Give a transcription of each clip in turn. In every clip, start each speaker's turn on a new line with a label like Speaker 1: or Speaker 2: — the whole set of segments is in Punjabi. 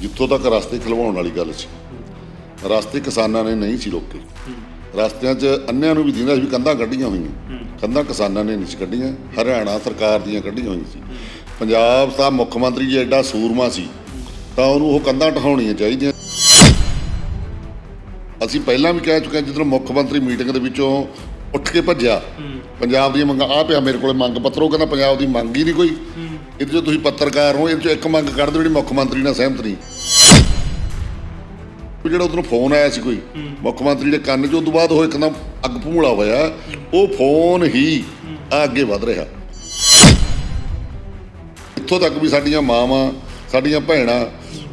Speaker 1: ਜਿੱਥੋਂ ਤੱਕ ਰਸਤੇ ਖਲਵਾਉਣ ਵਾਲੀ ਗੱਲ ਸੀ। ਰਸਤੇ ਕਿਸਾਨਾਂ ਨੇ ਨਹੀਂ ਸੀ ਰੋਕੇ। ਰਸਤਿਆਂ 'ਚ ਅੰਨਿਆਂ ਨੂੰ ਵੀ ਦਿੰਦਾ ਸੀ ਵੀ ਕੰਧਾਂ ਕੱਢੀਆਂ ਹੋਈਆਂ। ਕੰਧਾਂ ਕਿਸਾਨਾਂ ਨੇ ਨਹੀਂ ਸੀ ਕੱਢੀਆਂ। ਹਰਿਆਣਾ ਸਰਕਾਰ ਦੀਆਂ ਕੱਢੀਆਂ ਹੋਈਆਂ ਸੀ। ਪੰਜਾਬ ਦਾ ਮੁੱਖ ਮੰਤਰੀ ਜੇ ਐਡਾ ਸੂਰਮਾ ਸੀ ਤਾਂ ਉਹਨੂੰ ਉਹ ਕੰਧਾਂ ਢਹਾਉਣੀਆਂ ਚਾਹੀਦੀਆਂ। ਅਸੀਂ ਪਹਿਲਾਂ ਵੀ ਕਹਿ ਚੁੱਕੇ ਜਦੋਂ ਮੁੱਖ ਮੰਤਰੀ ਮੀਟਿੰਗ ਦੇ ਵਿੱਚੋਂ ਉੱਠ ਕੇ ਭੱਜਿਆ ਪੰਜਾਬ ਦੀਆਂ ਮੰਗਾਂ ਆ ਪਿਆ ਮੇਰੇ ਕੋਲੇ ਮੰਗ ਪੱਤਰ ਉਹ ਕਹਿੰਦਾ ਪੰਜਾਬ ਦੀ ਮੰਗ ਹੀ ਨਹੀਂ ਕੋਈ। ਇਹਦੇ 'ਚੋਂ ਤੁਸੀਂ ਪੱਤਰਕਾਰ ਹੋ ਇਹਦੇ 'ਚੋਂ ਇੱਕ ਮੰਗ ਕੱਢ ਦਿਓ ਜਿਹੜੀ ਮੁੱਖ ਮੰਤਰੀ ਨਾਲ ਸਹਿਮਤ ਨਹੀਂ। ਉਹ ਜਿਹੜਾ ਉਧਰੋਂ ਫੋਨ ਆਇਆ ਸੀ ਕੋਈ ਮੁੱਖ ਮੰਤਰੀ ਦੇ ਕੰਨ 'ਚ ਉਦੋਂ ਬਾਅਦ ਉਹ ਇੱਕਦਮ ਅੱਗ ਭੂਲਾ ਹੋਇਆ। ਉਹ ਫੋਨ ਹੀ ਆ ਅੱਗੇ ਵਧ ਰਿਹਾ। ਇੱਥੋਂ ਤੱਕ ਵੀ ਸਾਡੀਆਂ ਮਾਵਾਂ ਸਾਡੀਆਂ ਭੈਣਾਂ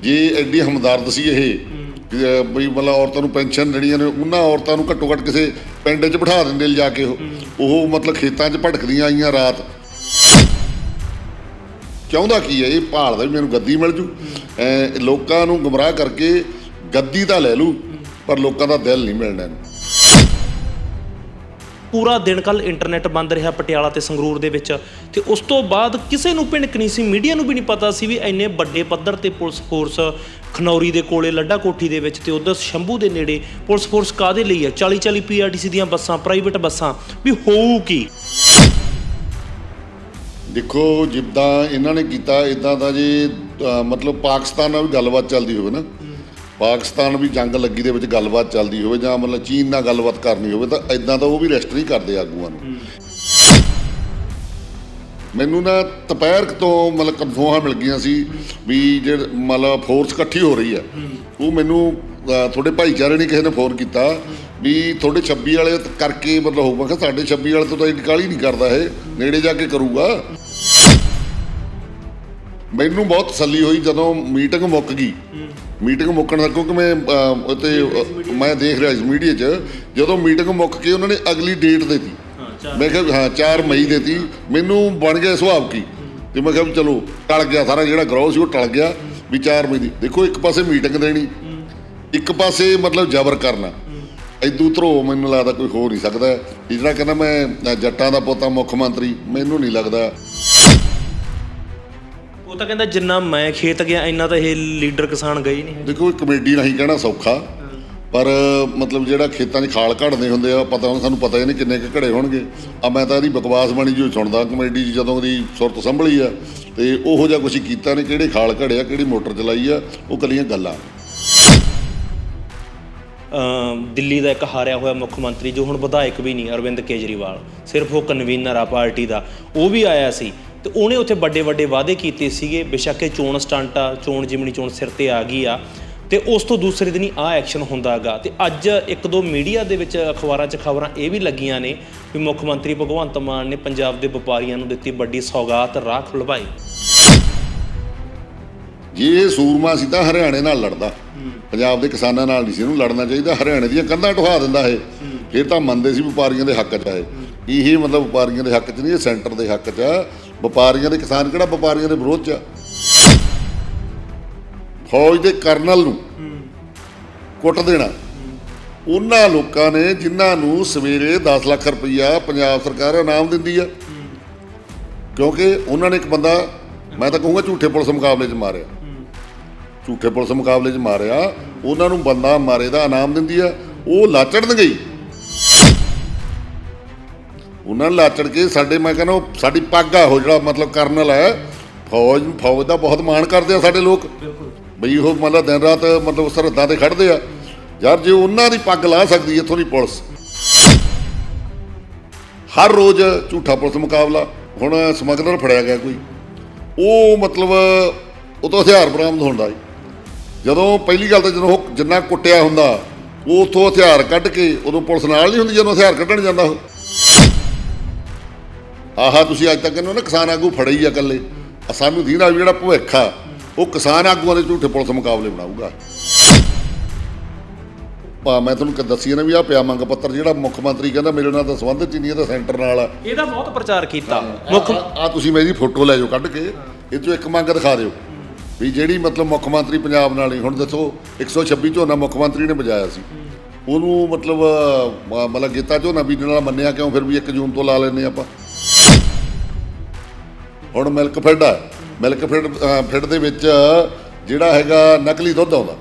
Speaker 1: ਜੇ ਐਡੀ ਹਮਦਰਦ ਸੀ ਇਹ ਬਈ ਮਤਲਬ ਔਰਤਾਂ ਨੂੰ ਪੈਨਸ਼ਨ ਜਿਹੜੀਆਂ ਨੇ ਉਹਨਾਂ ਔਰਤਾਂ ਨੂੰ ਘੱਟੋ ਘੱਟ ਕਿਸੇ ਪਿੰਡ 'ਚ ਬਿਠਾ ਦਿੰਦੇ ਲਿਜਾ ਕੇ ਉਹ। ਉਹ ਮਤਲਬ ਖੇਤਾਂ 'ਚ ਭਟਕਦੀਆਂ ਆਈਆਂ ਰਾਤ। ਚਾਹੁੰਦਾ ਕੀ ਹੈ, ਇਹ ਭਾਲਦਾ ਵੀ ਮੈਨੂੰ ਗੱਦੀ ਮਿਲ ਜੂ। ਲੋਕਾਂ ਨੂੰ ਗੁੰਮਰਾਹ ਕਰਕੇ ਗੱਦੀ ਤਾਂ ਲੈ ਲੂ ਪਰ ਲੋਕਾਂ ਦਾ ਦਿਲ ਨਹੀਂ ਮਿਲਣਾ ਇਹਨੂੰ।
Speaker 2: ਪੂਰਾ ਦਿਨ ਕੱਲ ਇੰਟਰਨੈਟ ਬੰਦ ਰਿਹਾ ਪਟਿਆਲਾ ਤੇ ਸੰਗਰੂਰ ਦੇ ਵਿੱਚ। ਤੇ ਉਸ ਤੋਂ ਬਾਅਦ ਕਿਸੇ ਨੂੰ ਭਿਣਕ ਨਹੀਂ ਸੀ, ਮੀਡੀਆ ਨੂੰ ਵੀ ਨਹੀਂ ਪਤਾ ਸੀ ਵੀ ਇੰਨੇ ਵੱਡੇ ਪੱਧਰ ਤੇ ਪੁਲਿਸ ਫੋਰਸ ਖਨੌਰੀ ਦੇ ਕੋਲੇ ਲੱਡਾ ਕੋਠੀ ਦੇ ਵਿੱਚ ਤੇ ਉਧਰ ਸ਼ੰਭੂ ਦੇ ਨੇੜੇ ਪੁਲਿਸ ਫੋਰਸ ਕਾਦੇ ਲਈ ਹੈ? 40 40 ਪੀਆਰਟੀਸੀ ਦੀਆਂ ਬੱਸਾਂ, ਪ੍ਰਾਈਵੇਟ ਬੱਸਾਂ, ਵੀ ਹੋਊ ਕੀ?
Speaker 1: ਦੇਖੋ, ਜਿੱਦਾਂ ਇਹਨਾਂ ਨੇ ਕੀਤਾ ਇਦਾਂ ਦਾ ਜੇ ਮਤਲਬ ਪਾਕਿਸਤਾਨ ਨਾਲ ਵੀ ਗੱਲਬਾਤ ਚੱਲਦੀ ਹੋਵੇ ਨਾ। ਪਾਕਿਸਤਾਨ ਵੀ ਜੰਗ ਲੱਗੀ ਦੇ ਵਿੱਚ ਗੱਲਬਾਤ ਚੱਲਦੀ ਹੋਵੇ ਜਾਂ ਮਤਲਬ ਚੀਨ ਨਾਲ ਗੱਲਬਾਤ ਕਰਨੀ ਹੋਵੇ ਤਾਂ ਇਦਾਂ ਤਾਂ ਉਹ ਵੀ ਰੈਸਟ ਨਹੀਂ ਕਰਦੇ ਆਗੂਆਂ ਨੂੰ। ਮੈਨੂੰ ਨਾ ਦੁਪਹਿਰ ਤੋਂ ਮਤਲਬ ਕਨਫੋਹਾਂ ਮਿਲ ਗਈਆਂ ਸੀ ਵੀ ਜਿਹੜੇ ਮਤਲਬ ਫੋਰਸ ਇਕੱਠੀ ਹੋ ਰਹੀ ਹੈ ਉਹ ਮੈਨੂੰ ਤੁਹਾਡੇ ਭਾਈਚਾਰੇ ਨੇ ਕਿਸੇ ਨੇ ਫੋਨ ਕੀਤਾ ਵੀ ਤੁਹਾਡੇ 26 ਵਾਲੇ ਕਰਕੇ ਮਤਲਬ ਹੋਊਗਾ ਕਿ ਸਾਡੇ 26 ਵਾਲੇ ਤੋਂ ਤਾਂ ਇੰਨੀ ਹੀ ਨਹੀਂ ਕਰਦਾ ਇਹ, ਨੇੜੇ ਜਾ ਕੇ ਕਰੂਗਾ। ਮੈਨੂੰ ਬਹੁਤ ਤਸੱਲੀ ਹੋਈ ਜਦੋਂ ਮੀਟਿੰਗ ਮੁੱਕ ਗਈ। ਮੀਟਿੰਗ ਮੁੱਕਣ ਦਾ ਕਿਉਂਕਿ ਮੈਂ ਉੱਤੇ ਮੈਂ ਦੇਖ ਰਿਹਾ ਸੀ ਮੀਡੀਆ 'ਚ ਜਦੋਂ ਮੀਟਿੰਗ ਮੁੱਕ ਕੇ ਉਹਨਾਂ ਨੇ ਅਗਲੀ ਡੇਟ ਦਿੱਤੀ। ਮੈਂ ਕਿਹਾ ਹਾਂ 4 ਮਈ ਦੇਤੀ। ਮੈਨੂੰ ਬਣ ਗਿਆ ਸੁਭਾਵ ਕੀ। ਤੇ ਮੈਂ ਕਿਹਾ ਚਲੋ ਟਲ ਗਿਆ ਸਾਰਾ ਜਿਹੜਾ ਗਰੋਹ ਸੀ ਉਹ ਟਲ ਗਿਆ। ਵੀ 4 ਮਈ ਦੀ ਦੇਖੋ ਇੱਕ ਪਾਸੇ ਮੀਟਿੰਗ ਦੇਣੀ ਇੱਕ ਪਾਸੇ ਮਤਲਬ ਜ਼ਬਰ ਕਰਨਾ। ਇਦੂ ਧਰੋ ਮੈਨੂੰ ਲੱਗਦਾ ਕੋਈ ਹੋ ਨਹੀਂ ਸਕਦਾ। ਜਿਹੜਾ ਕਹਿੰਦਾ ਮੈਂ ਜੱਟਾਂ ਦਾ ਪੋਤਾ ਮੁੱਖ ਮੰਤਰੀ ਮੈਨੂੰ ਨਹੀਂ ਲੱਗਦਾ।
Speaker 2: ਉਹ ਤਾਂ ਕਹਿੰਦਾ ਜਿੰਨਾ ਮੈਂ ਖੇਤ ਗਿਆ ਇੰਨਾ ਤਾਂ ਇਹ ਲੀਡਰ ਕਿਸਾਨ ਗਏ ਨਹੀਂ
Speaker 1: ਦੇਖੋ ਕਮੇਡੀ ਰਾਹੀਂ ਕਹਿਣਾ ਸੌਖਾ ਪਰ ਮਤਲਬ ਜਿਹੜਾ ਖੇਤਾਂ 'ਚ ਖਾਲ ਘੜਦੇ ਹੁੰਦੇ ਆ ਪਤਾ ਹੁਣ ਸਾਨੂੰ ਪਤਾ ਹੀ ਨਹੀਂ ਕਿੰਨੇ ਕੁ ਘੜੇ ਹੋਣਗੇ। ਆ ਮੈਂ ਤਾਂ ਇਹਦੀ ਬਕਵਾਸ ਬਣੀ ਜੋ ਸੁਣਦਾ ਕਮੇਡੀ ਜਦੋਂ ਦੀ ਸੁਰਤ ਸੰਭਲੀ ਆ ਤੇ ਉਹੋ ਜਿਹਾ ਕੁਝ ਕੀਤਾ ਨੇ ਕਿਹੜੇ ਖਾਲ ਘੜਿਆ ਕਿਹੜੀ ਮੋਟਰ ਚਲਾਈ ਆ ਉਹ ਕੱਲੀਆਂ ਗੱਲਾਂ।
Speaker 2: ਦਿੱਲੀ ਦਾ ਇੱਕ ਹਾਰਿਆ ਹੋਇਆ ਮੁੱਖ ਮੰਤਰੀ ਜੋ ਹੁਣ ਵਿਧਾਇਕ ਵੀ ਨਹੀਂ ਅਰਵਿੰਦ ਕੇਜਰੀਵਾਲ ਸਿਰਫ ਉਹ ਕਨਵੀਨਰ ਆ ਪਾਰਟੀ ਦਾ ਉਹ ਵੀ ਆਇਆ ਸੀ। ਤੇ ਉਹਨੇ ਉੱਥੇ ਵੱਡੇ ਵੱਡੇ ਵਾਅਦੇ ਕੀਤੇ ਸੀਗੇ, ਬੇਸ਼ੱਕ ਇਹ ਚੋਣ ਸਟੰਟ ਆ, ਚੋਣ ਜਿਮਣੀ ਚੋਣ ਸਿਰ ਤੇ ਆ ਗਈ ਆ, ਤੇ ਉਸ ਤੋਂ ਦੂਸਰੇ ਦਿਨ ਹੀ ਆ ਐਕਸ਼ਨ ਹੁੰਦਾਗਾ ਤੇ ਅੱਜ ਇੱਕ ਦੋ ਮੀਡੀਆ ਦੇ ਵਿੱਚ ਅਖਬਾਰਾਂ 'ਚ ਖਬਰਾਂ ਇਹ ਵੀ ਲੱਗੀਆਂ ਨੇ ਵੀ ਮੁੱਖ ਮੰਤਰੀ ਭਗਵੰਤ ਮਾਨ ਨੇ ਪੰਜਾਬ ਦੇ ਵਪਾਰੀਆਂ ਨੂੰ ਦਿੱਤੀ ਵੱਡੀ ਸੌਗਾਤ, ਰਾਹ ਖੁਲਵਾਈ।
Speaker 1: ਜੇ ਇਹ ਸੂਰਮਾ ਸੀ ਤਾਂ ਹਰਿਆਣੇ ਨਾਲ ਲੜਦਾ, ਪੰਜਾਬ ਦੇ ਕਿਸਾਨਾਂ ਨਾਲ ਨਹੀਂ ਸੀ ਇਹਨੂੰ ਲੜਨਾ ਚਾਹੀਦਾ, ਹਰਿਆਣੇ ਦੀਆਂ ਕੰਧਾਂ ਢੁਹਾ ਦਿੰਦਾ ਇਹ। ਫਿਰ ਤਾਂ ਮੰਨਦੇ ਸੀ ਵਪਾਰੀਆਂ ਦੇ ਹੱਕ 'ਚ ਆਏ ਇਹ ਮਤਲਬ ਵਪਾਰੀਆਂ ਦੇ ਹੱਕ 'ਚ ਨਹੀਂ, ਇਹ ਸੈਂਟਰ ਦੇ ਹੱਕ 'ਚ ਆ। ਵਪਾਰੀਆਂ ਦੇ, ਕਿਸਾਨ ਕਿਹੜਾ ਵਪਾਰੀਆਂ ਦੇ ਵਿਰੋਧ 'ਚ ਆ? ਫੌਜ ਦੇ ਕਰਨਲ ਨੂੰ ਕੁੱਟ ਦੇਣਾ। ਉਹਨਾਂ ਲੋਕਾਂ ਨੇ ਜਿਨ੍ਹਾਂ ਨੂੰ ਸਵੇਰੇ 10 ਲੱਖ ਰੁਪਈਆ ਪੰਜਾਬ ਸਰਕਾਰ ਇਨਾਮ ਦਿੰਦੀ ਆ। ਕਿਉਂਕਿ ਉਹਨਾਂ ਨੇ ਇੱਕ ਬੰਦਾ, ਮੈਂ ਤਾਂ ਕਹੂੰਗਾ ਝੂਠੇ ਪੁਲਿਸ ਮੁਕਾਬਲੇ 'ਚ ਮਾਰਿਆ। ਝੂਠੇ ਪੁਲਿਸ ਮੁਕਾਬਲੇ 'ਚ ਮਾਰਿਆ, ਉਹਨਾਂ ਨੂੰ ਬੰਦਾ ਮਾਰੇ ਦਾ ਇਨਾਮ ਦਿੰਦੀ ਆ। ਉਹ ਲਾਚੜਨ ਗਈ। ਉਹਨਾਂ ਨੇ ਲਾਚੜ ਕੇ ਸਾਡੇ ਮੈਂ ਕਹਿੰਦਾ ਉਹ ਸਾਡੀ ਪੱਗ ਆ ਉਹ ਜਿਹੜਾ ਮਤਲਬ ਕਰਨਲ ਹੈ ਫੌਜ ਫੌਜ ਦਾ ਬਹੁਤ ਮਾਣ ਕਰਦੇ ਆ ਸਾਡੇ ਲੋਕ। ਬਈ ਉਹ ਮਤਲਬ ਦਿਨ ਰਾਤ ਮਤਲਬ ਸਰਹੱਦਾਂ ਤੇ ਖੜਦੇ ਆ। ਯਾਰ ਜੇ ਉਹਨਾਂ ਦੀ ਪੱਗ ਲਾ ਸਕਦੀ ਇੱਥੋਂ ਦੀ ਪੁਲਿਸ। ਹਰ ਰੋਜ਼ ਝੂਠਾ ਪੁਲਿਸ ਮੁਕਾਬਲਾ। ਹੁਣ ਸਮਗਲਰ ਫੜਿਆ ਗਿਆ ਕੋਈ। ਉਹ ਮਤਲਬ ਉਹ ਤੋਂ ਹਥਿਆਰ ਬਰਾਮਦ ਹੁੰਦਾ ਜੀ ਜਦੋਂ ਪਹਿਲੀ ਗੱਲ ਤਾਂ ਜਦੋਂ ਉਹ ਜਿੰਨਾ ਕੁੱਟਿਆ ਹੁੰਦਾ ਉਹ ਉਥੋਂ ਹਥਿਆਰ ਕੱਢ ਕੇ ਉਦੋਂ ਪੁਲਿਸ ਨਾਲ ਨਹੀਂ ਹੁੰਦੀ ਜਦੋਂ ਹਥਿਆਰ ਕੱਢਣ ਜਾਂਦਾ ਉਹ। ਆਹਾ ਤੁਸੀਂ ਅੱਜ ਤੱਕ ਕਹਿੰਦੇ ਹੋ ਨਾ ਕਿਸਾਨ ਆਗੂ ਫੜੇ ਹੀ ਆ ਇਕੱਲੇ। ਸਾਨੂੰ ਦੀਦਾ ਜਿਹੜਾ ਭਵਿੱਖ ਆ ਉਹ ਕਿਸਾਨ ਆਗੂਆਂ ਦੇ ਝੂਠੇ ਪੁਲਿਸ ਮੁਕਾਬਲੇ ਬਣਾਊਗਾ। ਪਾ ਮੈਂ ਤੁਹਾਨੂੰ ਕ- ਦੱਸੀ ਨਾ ਵੀ ਆ ਪਿਆ ਮੰਗ ਪੱਤਰ ਜਿਹੜਾ ਮੁੱਖ ਮੰਤਰੀ ਕਹਿੰਦਾ ਮੇਰੇ ਨਾਲ ਤਾਂ ਸੰਬੰਧਿਤ ਹੀ ਨਹੀਂ ਇਹ ਤਾਂ ਸੈਂਟਰ ਨਾਲ ਆ।
Speaker 2: ਇਹਦਾ ਬਹੁਤ ਪ੍ਰਚਾਰ ਕੀਤਾ। ਮੁੱਖ
Speaker 1: ਆ ਤੁਸੀਂ ਮੇਰੀ ਫੋਟੋ ਲੈ ਜਾਓ ਕੱਢ ਕੇ ਇਹ ਚੋਂ ਇੱਕ ਮੰਗ ਦਿਖਾ ਦਿਓ। ਵੀ ਜਿਹੜੀ ਮਤਲਬ ਮੁੱਖ ਮੰਤਰੀ ਪੰਜਾਬ ਨਾਲ ਹੀ ਹੁਣ ਦੱਸੋ 126 ਝੋਨਾ ਮੁੱਖ ਮੰਤਰੀ ਨੇ ਬਜਾਇਆ ਸੀ। ਉਹਨੂੰ ਮਤਲਬ ਮਤਲਬ ਗੀਤਾ ਝੋਨਾ ਬੀਜਣ ਵਾਲਾ ਮੰਨਿਆ ਕਿਉਂ? ਫਿਰ ਵੀ 1 ਜੂਨ ਤੋਂ ਲਾ ਲੈਨੇ ਆਪਾਂ। ਹੁਣ ਮਿਲਕ ਫੈਡ ਆ। ਮਿਲਕ ਫੈਡ ਅ, ਫੈਡ ਦੇ ਵਿੱਚ ਜਿਹੜਾ ਹੈਗਾ ਨਕਲੀ ਦੁੱਧ ਆਉਂਦਾ।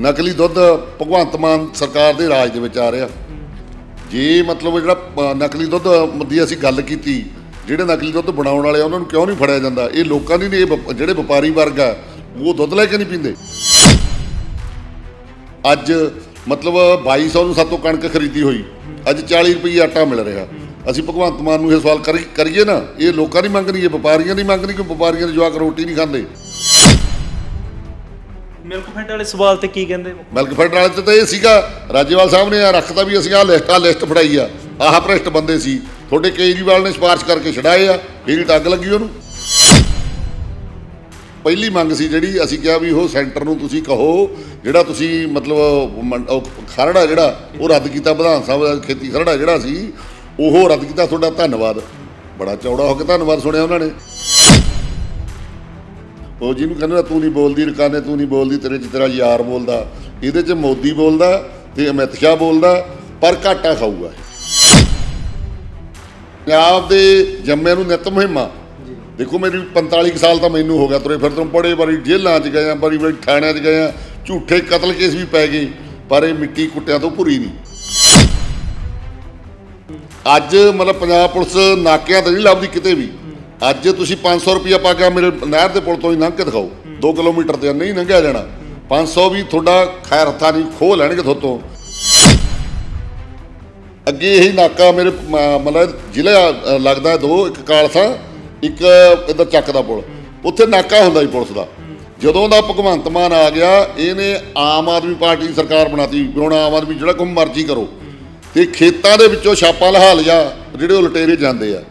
Speaker 1: ਨਕਲੀ ਦੁੱਧ ਭਗਵੰਤ ਮਾਨ ਸਰਕਾਰ ਦੇ ਰਾਜ ਦੇ ਵਿੱਚ ਆ ਰਿਹਾ। ਜੇ ਮਤਲਬ ਜਿਹੜਾ ਨਕਲੀ ਦੁੱਧ ਦੀ ਅਸੀਂ ਗੱਲ ਕੀਤੀ ਜਿਹੜੇ ਨਕਲੀ ਦੁੱਧ ਬਣਾਉਣ ਵਾਲੇ ਆ ਉਹਨਾਂ ਨੂੰ ਕਿਉਂ ਨਹੀਂ ਫੜਿਆ ਜਾਂਦਾ? ਇਹ ਲੋਕਾਂ ਦੀ ਨਹੀਂ ਇਹ ਵਪ- ਜਿਹੜੇ ਵਪਾਰੀ ਵਰਗ ਆ ਉਹ ਦੁੱਧ ਲੈ ਕੇ ਨਹੀਂ ਪੀਂਦੇ। ਅੱਜ ਮਤਲਬ 2200 ਨੂੰ ਸਾਤੋਂ ਕਣਕ ਖਰੀਦੀ ਹੋਈ। ਅੱਜ 40 ਰੁਪਏ ਆਟਾ ਮਿਲ ਰਿਹਾ। ਅਸੀਂ ਭਗਵੰਤ ਮਾਨ ਨੂੰ ਇਹ ਸਵਾਲ ਕਰੀ- ਕਰੀਏ ਨਾ ਇਹ ਲੋਕਾਂ ਦੀ ਮੰਗ ਨਹੀਂ ਇਹ ਵਪਾਰੀਆਂ ਦੀ ਮੰਗ ਨਹੀਂ ਕਿ ਵਪਾਰੀਆਂ ਦੇ ਜਵਾਕ ਰੋਟੀ ਨਹੀਂ ਖਾਂਦੇ?
Speaker 2: ਮਿਲਕ ਫੈਡ ਵਾਲੇ ਸਵਾਲ ਤੇ ਕੀ ਕਹਿੰਦੇ
Speaker 1: ਮਿਲਕ ਫੈਡ ਵਾਲੇ ਤੇ ਤਾਂ ਇਹ ਸੀਗਾ ਰਾਜੇਵਾਲ ਸਾਹਿਬ ਨੇ ਆ ਰੱਖਤਾ ਵੀ ਅਸੀਂ ਆਹ ਲਿਸਟ ਆ ਲਿਸਟ ਫੜਾਈ ਆ। ਆਹ ਭ੍ਰਿਸ਼ਟ ਬੰਦੇ ਸੀ। ਤੁਹਾਡੇ ਕੇਜਰੀਵਾਲ ਨੇ ਸਿਫਾਰਿਸ਼ ਕਰਕੇ ਛਡਾਏ ਆ ਫਿਰ ਟੱਗ ਲੱਗੀ ਉਹਨੂੰ। ਪਹਿਲੀ ਮੰਗ ਸੀ ਜਿਹੜੀ ਅਸੀਂ ਕਿਹਾ ਵੀ ਉਹ ਸੈਂਟਰ ਨੂੰ ਤੁਸੀਂ ਕਹੋ ਜਿਹੜਾ ਤੁਸੀਂ ਮਤਲਬ ਖਰੜਾ ਜਿਹੜਾ ਉਹ ਰੱਦ ਕੀਤਾ ਵਿਧਾਨ ਸਭਾ ਖੇਤੀ ਖਰੜਾ ਜਿਹੜਾ ਸੀ ਉਹ ਰੱਦ ਕੀਤਾ ਤੁਹਾਡਾ ਧੰਨਵਾਦ। ਬੜਾ ਚੌੜਾ ਹੋ ਕੇ ਧੰਨਵਾਦ ਸੁਣਿਆ ਉਹਨਾਂ ਨੇ। ਉਹ ਜਿਹਨੂੰ ਕਹਿੰਦੇ ਤੂੰ ਨਹੀਂ ਬੋਲਦੀ ਰਕਾਨੇ ਤੂੰ ਨਹੀਂ ਬੋਲਦੀ ਤੇਰੇ ਚ ਤੇਰਾ ਯਾਰ ਬੋਲਦਾ। ਇਹਦੇ ਚ ਮੋਦੀ ਬੋਲਦਾ ਤੇ ਅਮਿਤ ਸ਼ਾਹ ਬੋਲਦਾ ਪਰ ਘਾਟਾ ਖਾਊਗਾ। ਪੰਜਾਬ ਦੇ ਜੰਮੇ ਨੂੰ ਨਿਤ ਮੁਹਿੰਮਾਂ। ਦੇਖੋ ਮੇਰੀ 45 ਕੁ ਸਾਲ ਤਾਂ ਮੈਨੂੰ ਹੋ ਗਿਆ ਤੁਰੇ ਫਿਰ ਤੋਂ ਬੜੇ ਵਾਰੀ ਜੇਲ੍ਹਾਂ 'ਚ ਗਏ ਆ ਬੜੀ ਵਾਰੀ ਥਾਣਿਆਂ 'ਚ ਗਏ ਆ। ਝੂਠੇ ਕਤਲ ਕੇਸ ਵੀ ਪੈ ਗਏ ਪਰ ਇਹ ਮਿੱਟੀ ਕੁੱਟਿਆਂ ਤੋਂ ਭੁਰੀ ਨਹੀਂ। ਅੱਜ ਮਤਲਬ ਪੰਜਾਬ ਪੁਲਿਸ ਨਾਕਿਆਂ ਤੇ ਨਹੀਂ ਲੱਭਦੀ ਕਿਤੇ ਵੀ। ਅੱਜ ਤੁਸੀਂ 500 ਰੁਪਇਆ ਪਾ ਕੇ ਮੇਰੇ ਨਹਿਰ ਦੇ ਪੁਲ ਤੋਂ ਹੀ ਲੰਘ ਕੇ ਦਿਖਾਓ। 2 ਕਿਲੋਮੀਟਰ ਤੇ ਨਹੀਂ ਲੰਘਿਆ ਜਾਣਾ। 500 ਵੀ ਤੁਹਾਡਾ ਖੈਰ ਹੱਥਾਂ ਨਹੀਂ ਖੋਹ ਲੈਣਗੇ ਤੁਹਾਤੋਂ। ਅੱਗੇ ਇਹੀ ਨਾਕਾ ਮੇਰੇ ਮਤਲਬ ਜ਼ਿਲ੍ਹਾ ਲੱਗਦਾ ਦੋ, ਇੱਕ ਕਾਲਸਾ, ਇੱਕ ਇੱਧਰ ਚੱਕ ਦਾ ਪੁਲ। ਉੱਥੇ ਨਾਕਾ ਹੁੰਦਾ ਸੀ ਪੁਲਿਸ ਦਾ। ਜਦੋਂ ਦਾ ਭਗਵੰਤ ਮਾਨ ਆ ਗਿਆ, ਇਹਨੇ ਆਮ ਆਦਮੀ ਪਾਰਟੀ ਦੀ ਸਰਕਾਰ ਬਣਾਤੀ। ਵੀ ਹੁਣ ਆਮ ਆਦਮੀ ਜਿਹੜਾ ਕੋਈ ਮਰਜ਼ੀ ਕਰੋ। ਤੇ ਖੇਤਾਂ ਦੇ ਵਿੱਚੋਂ ਛਾਪਾ ਲਹਾ ਲਿਆ ਜਿਹੜੇ ਉਹ ਲਟੇਰੇ ਜਾਂਦੇ ਆ।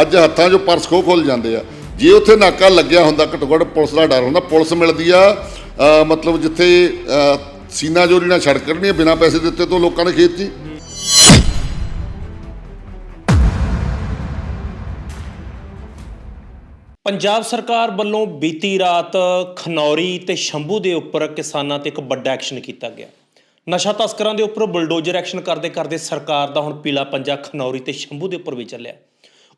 Speaker 1: ਅੱਜ ਹੱਥਾਂ 'ਚੋਂ ਪਰਸ ਖੋ ਖੋਲ ਜਾਂਦੇ ਆ। ਜੇ ਉੱਥੇ ਨਾਕਾ ਲੱਗਿਆ ਹੁੰਦਾ ਘੱਟੋ ਘੱਟ ਪੁਲਿਸ ਦਾ ਡਰ ਹੁੰਦਾ ਪੁਲਿਸ ਮਿਲਦੀ ਆ ਮਤਲਬ ਜਿੱਥੇ ਅ, ਸੀਨਾ ਚੋਰੀ ਨਾਲ ਛੜ ਕਰਨੀ ਬਿਨਾਂ ਪੈਸੇ ਦਿੱਤੇ ਤੋਂ ਲੋਕਾਂ ਦੇ ਖੇਤ 'ਚ
Speaker 2: ਪੰਜਾਬ ਸਰਕਾਰ ਵੱਲੋਂ ਬੀਤੀ ਰਾਤ ਖਨੌਰੀ ਤੇ ਸ਼ੰਭੂ ਦੇ ਉੱਪਰ ਕਿਸਾਨਾਂ ਤੇ ਇੱਕ ਵੱਡਾ ਐਕਸ਼ਨ ਕੀਤਾ ਗਿਆ। ਨਸ਼ਾ ਤਸਕਰਾਂ ਦੇ ਉੱਪਰ ਬਲਡੋਜਰ ਐਕਸ਼ਨ ਕਰਦੇ ਕਰਦੇ ਸਰਕਾਰ ਦਾ ਹੁਣ ਪੀਲਾ ਪੰਜਾ ਖਨੌਰੀ ਤੇ ਸ਼ੰਭੂ ਦੇ ਉੱਪਰ ਵੀ ਚੱਲਿਆ।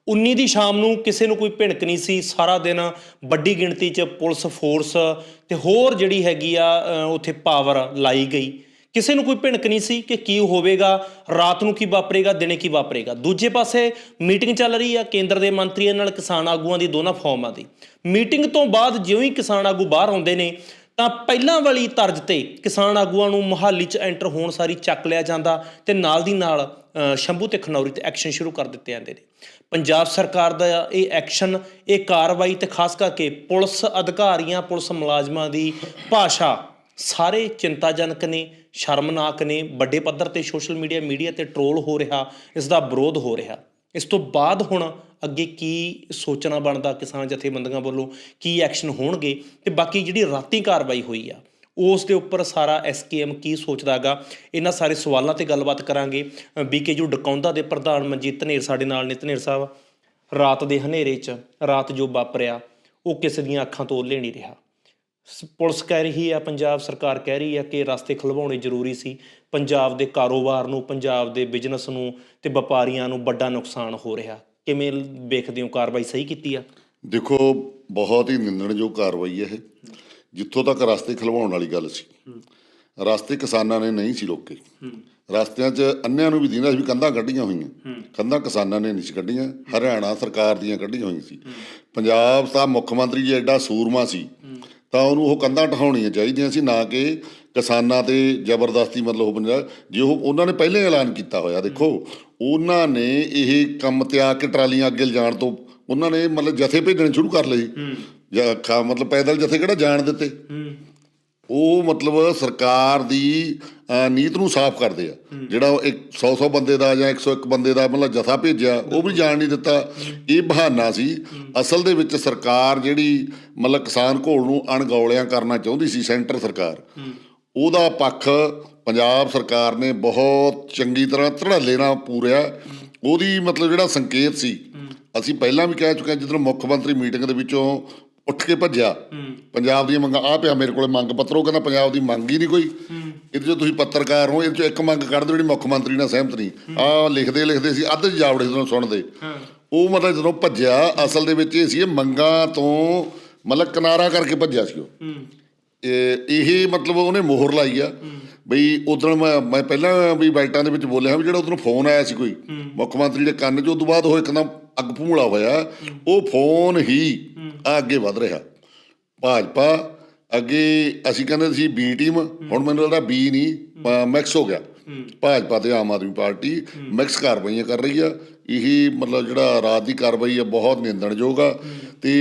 Speaker 2: 19 ਦੀ ਸ਼ਾਮ ਨੂੰ ਕਿਸੇ ਨੂੰ ਕੋਈ ਭਿਣਕ ਨਹੀਂ ਸੀ, ਸਾਰਾ ਦਿਨ ਵੱਡੀ ਗਿਣਤੀ 'ਚ ਪੁਲਿਸ ਫੋਰਸ ਤੇ ਹੋਰ ਜਿਹੜੀ ਹੈਗੀ ਆ ਉੱਥੇ ਪਾਵਰ ਲਾਈ ਗਈ। ਕਿਸੇ ਨੂੰ ਕੋਈ ਭਿਣਕ ਨਹੀਂ ਸੀ ਕਿ ਕੀ ਹੋਵੇਗਾ, ਰਾਤ ਨੂੰ ਕੀ ਵਾਪਰੇਗਾ, ਦਿਨੇ ਕੀ ਵਾਪਰੇਗਾ। ਦੂਜੇ ਪਾਸੇ ਮੀਟਿੰਗ ਚੱਲ ਰਹੀ ਆ ਕੇਂਦਰ ਦੇ ਮੰਤਰੀਆਂ ਨਾਲ ਕਿਸਾਨ ਆਗੂਆਂ ਦੀ ਦੋਨਾਂ ਫੋਰਮਾਂ ਦੀ। ਮੀਟਿੰਗ ਤੋਂ ਬਾਅਦ ਜਿਉਂ ਹੀ ਕਿਸਾਨ ਆਗੂ ਬਾਹਰ ਆਉਂਦੇ ਨੇ ਤਾਂ ਪਹਿਲਾਂ ਵਾਲੀ ਤਰਜ਼ ਤੇ ਕਿਸਾਨ ਆਗੂਆਂ ਨੂੰ ਮੁਹਾਲੀ 'ਚ ਐਂਟਰ ਹੋਣ ਸਾਰੀ ਚੱਕ ਲਿਆ ਜਾਂਦਾ ਤੇ ਨਾਲ ਦੀ ਨਾਲ ਸ਼ੰਭੂ ਤੇ ਖਨੌਰੀ ਤੇ ਐਕਸ਼ਨ ਸ਼ੁਰੂ ਕਰ ਦਿੱਤੇ ਜਾਂਦੇ ਨੇ। ਪੰਜਾਬ ਸਰਕਾਰ ਦਾ ਇਹ ਐਕਸ਼ਨ ਇਹ ਕਾਰਵਾਈ ਤੇ ਖਾਸ ਕਰਕੇ ਪੁਲਿਸ ਅਧਿਕਾਰੀਆਂ, ਪੁਲਿਸ ਮੁਲਾਜ਼ਮਾਂ ਦੀ ਭਾਸ਼ਾ ਸਾਰੇ ਚਿੰਤਾਜਨਕ ਨੇ, ਸ਼ਰਮਨਾਕ ਨੇ, ਵੱਡੇ ਪੱਧਰ ਤੇ ਸੋਸ਼ਲ ਮੀਡੀਆ ਮੀਡੀਆ ਤੇ ਟਰੋਲ ਹੋ ਰਿਹਾ, ਇਸ ਦਾ ਵਿਰੋਧ ਹੋ ਰਿਹਾ। ਇਸ ਤੋਂ ਬਾਅਦ ਹੁਣ ਅੱਗੇ ਕੀ ਸੋਚਣਾ ਬਣਦਾ ਕਿਸਾਨ ਜਥੇਬੰਦੀਆਂ ਵੱਲੋਂ, ਕੀ ਐਕਸ਼ਨ ਹੋਣਗੇ ਤੇ ਬਾਕੀ ਜਿਹੜੀ ਰਾਤੀ ਕਾਰਵਾਈ ਹੋਈ ਆ, ਉਸ ਦੇ ਉੱਪਰ ਸਾਰਾ ਐਸਕੇਐਮ ਕੀ ਸੋਚਦਾਗਾ, ਇਹਨਾਂ ਸਾਰੇ ਸਵਾਲਾਂ ਤੇ ਗੱਲਬਾਤ ਕਰਾਂਗੇ। ਬੀਕੇਯੂ ਡਕੌਂਦਾ ਦੇ ਪ੍ਰਧਾਨ ਮਨਜੀਤ ਧਨੇਰ ਸਾਡੇ ਨਾਲ ਨੇ। ਧਨੇਰ ਸਾਹਿਬ, ਰਾਤ ਦੇ ਹਨੇਰੇ 'ਚ, ਰਾਤ ਜੋ ਵਾਪਰਿਆ, ਉਹ ਕਿਸੇ ਦੀਆਂ ਅੱਖਾਂ ਤੋਂ ਓਲੇ ਨਹੀਂ ਰਿਹਾ। ਸ- ਪੁਲਿਸ ਕਹਿ ਰਹੀ ਆ, ਪੰਜਾਬ ਸਰਕਾਰ ਕਹਿ ਰਹੀ ਹੈ ਕਿ ਰਸਤੇ ਖਲਵਾਉਣੇ ਜ਼ਰੂਰੀ ਸੀ। ਪੰਜਾਬ ਦੇ ਕਾਰੋਬਾਰ ਨੂੰ, ਪੰਜਾਬ ਦੇ ਬਿਜ਼ਨਸ ਨੂੰ ਤੇ ਵਪਾਰੀਆਂ ਨੂੰ ਵੱਡਾ ਨੁਕਸਾਨ ਹੋ ਰਿਹਾ। ਕਿਵੇਂ ਵੇਖਦੇ ਹੋ ਕਾਰਵਾਈ ਸਹੀ ਕੀਤੀ ਆ?
Speaker 1: ਦੇਖੋ, ਬਹੁਤ ਹੀ ਨਿੰਦਣਯੋਗ ਕਾਰਵਾਈ ਹੈ ਇਹ। ਜਿੱਥੋਂ ਤੱਕ ਰਸਤੇ ਖਲਵਾਉਣ ਵਾਲੀ ਗੱਲ ਸੀ। ਰਸਤੇ ਕਿਸਾਨਾਂ ਨੇ ਨਹੀਂ ਸੀ ਰੋਕੇ। ਰਸਤਿਆਂ 'ਚ ਅੰਨਿਆਂ ਨੂੰ ਵੀ ਦਿਨਾਂ ਵੀ ਕੰਧਾਂ ਕੱਢੀਆਂ ਹੋਈਆਂ। ਕੰਧਾਂ ਕਿਸਾਨਾਂ ਨੇ ਨਹੀਂ ਸੀ ਕੱਢੀਆਂ। ਹਰਿਆਣਾ ਸਰਕਾਰ ਦੀਆਂ ਕੱਢੀਆਂ ਹੋਈਆਂ ਸੀ। ਪੰਜਾਬ ਦਾ ਮੁੱਖ ਮੰਤਰੀ ਜੀ ਐਡਾ ਸੂਰਮਾ ਸੀ, ਤਾਂ ਉਹਨੂੰ ਉਹ ਕੰਧਾਂ ਢਹਾਉਣੀਆਂ ਚਾਹੀਦੀਆਂ ਸੀ, ਨਾ ਕਿ ਕਿਸਾਨਾਂ ਤੇ ਜ਼ਬਰਦਸਤੀ ਮਤਲਬ ਉਹ ਪੰਜਾਬ ਜੇ ਉਹ ਉਹਨਾਂ ਨੇ ਪਹਿਲੇ ਐਲਾਨ ਕੀਤਾ ਹੋਇਆ ਦੇਖੋ ਉਹਨਾਂ ਨੇ ਇਹ ਕੰਮ ਤਿਆਗ ਕੇ ਟਰਾਲੀਆਂ ਅੱਗੇ ਲਿਜਾਣ ਤੋਂ ਉਹਨਾਂ ਨੇ ਮਤਲਬ ਜਥੇ ਭੇਜਣੇ ਸ਼ੁਰੂ ਕਰ ਲਏ। ਜਾਂ ਖਾ- ਮਤਲਬ ਪੈਦਲ ਜਥੇ ਕਿਹੜਾ ਜਾਣ ਦਿੱਤੇ? ਉਹ ਮਤਲਬ ਸਰਕਾਰ ਦੀ ਨੀਤ ਨੂੰ ਸਾਫ਼ ਕਰਦੇ ਆ। ਜਿਹੜਾ ਉਹ ਇੱਕ 100 100 ਬੰਦੇ ਦਾ ਜਾਂ 101 ਬੰਦੇ ਦਾ ਮਤਲਬ ਜਥਾ ਭੇਜਿਆ ਉਹ ਵੀ ਜਾਣ ਨਹੀਂ ਦਿੱਤਾ। ਇਹ ਬਹਾਨਾ ਸੀ। ਅਸਲ ਦੇ ਵਿੱਚ ਸਰਕਾਰ ਜਿਹੜੀ ਮਤਲਬ ਕਿਸਾਨ ਘੋਲ ਨੂੰ ਅਣਗੌਲਿਆਂ ਕਰਨਾ ਚਾਹੁੰਦੀ ਸੀ ਸੈਂਟਰ ਸਰਕਾਰ। ਉਹਦਾ ਪੱਖ ਪੰਜਾਬ ਸਰਕਾਰ ਨੇ ਬਹੁਤ ਚੰਗੀ ਤਰ੍ਹਾਂ ਧੜੱਲੇ ਨਾਲ ਪੂਰਿਆ। ਉਹਦੀ ਮਤਲਬ ਜਿਹੜਾ ਸੰਕੇਤ ਸੀ, ਅਸੀਂ ਪਹਿਲਾਂ ਵੀ ਕਹਿ ਚੁੱਕੇ ਜਦੋਂ ਮੁੱਖ ਮੰਤਰੀ ਮੀਟਿੰਗ ਦੇ ਵਿੱਚੋਂ ਉੱਠ ਕੇ ਭੱਜਿਆ, ਪੰਜਾਬ ਦੀਆਂ ਮੰਗਾਂ ਆ ਪਿਆ ਮੇਰੇ ਕੋਲੇ ਮੰਗ ਪੱਤਰ, ਉਹ ਕਹਿੰਦਾ ਪੰਜਾਬ ਦੀ ਮੰਗ ਹੀ ਨਹੀਂ ਕੋਈ। ਇਹਦੇ ਚੋਂ ਤੁਸੀਂ ਪੱਤਰਕਾਰ ਹੋ, ਇਹਦੇ ਚੋਂ ਇੱਕ ਮੰਗ ਕੱਢ ਦਿਓ ਜਿਹੜੀ ਮੁੱਖ ਮੰਤਰੀ ਨਾਲ ਸਹਿਮਤ ਨਹੀਂ। ਆ ਲਿਖਦੇ ਲਿਖਦੇ ਸੀ, ਅੱਧ 'ਚ ਜਾਵੜੇ ਜਦੋਂ ਸੁਣਦੇ। ਉਹ ਮਤਲਬ ਜਦੋਂ ਭੱਜਿਆ, ਅਸਲ ਦੇ ਵਿੱਚ ਇਹ ਸੀ, ਇਹ ਮੰਗਾਂ ਤੋਂ ਮਤਲਬ ਕਿਨਾਰਾ ਕਰਕੇ ਭੱਜਿਆ ਸੀ ਉਹ। ਇਹ ਮਤਲਬ ਉਹਨੇ ਮੋਹਰ ਲਾਈ ਆ। ਬਈ ਉਦੋਂ ਮੈਂ ਮੈਂ ਪਹਿਲਾਂ ਵੀ ਬਾਈਟਾਂ ਦੇ ਵਿੱਚ ਬੋਲਿਆ ਵੀ ਜਿਹੜਾ ਉਦੋਂ ਫੋਨ ਆਇਆ ਸੀ ਕੋਈ ਮੁੱਖ ਮੰਤਰੀ ਦੇ ਕੰਨ 'ਚ ਉਦੋਂ ਬਾਅਦ ਉਹ ਇੱਕਦਮ ਅੱਗ ਭੂਮਲਾ ਹੋਇਆ। ਉਹ ਫੋਨ ਹੀ ਆ ਅੱਗੇ ਵਧ ਰਿਹਾ। ਭਾਜਪਾ ਅੱਗੇ ਅਸੀਂ ਕਹਿੰਦੇ ਸੀ ਬੀ ਟੀਮ ਹੁਣ ਮੈਨੂੰ ਲੱਗਦਾ ਬੀ ਨਹੀਂ ਮਿਕਸ ਹੋ ਗਿਆ। ਭਾਜਪਾ ਤੇ ਆਮ ਆਦਮੀ ਪਾਰਟੀ ਮਿਕਸ ਕਾਰਵਾਈਆਂ ਕਰ ਰਹੀ ਆ। ਇਹੀ ਮਤਲਬ ਜਿਹੜਾ ਰਾਤ ਦੀ ਕਾਰਵਾਈ ਆ ਬਹੁਤ ਨਿੰਦਣਯੋਗ ਆ। ਤੇ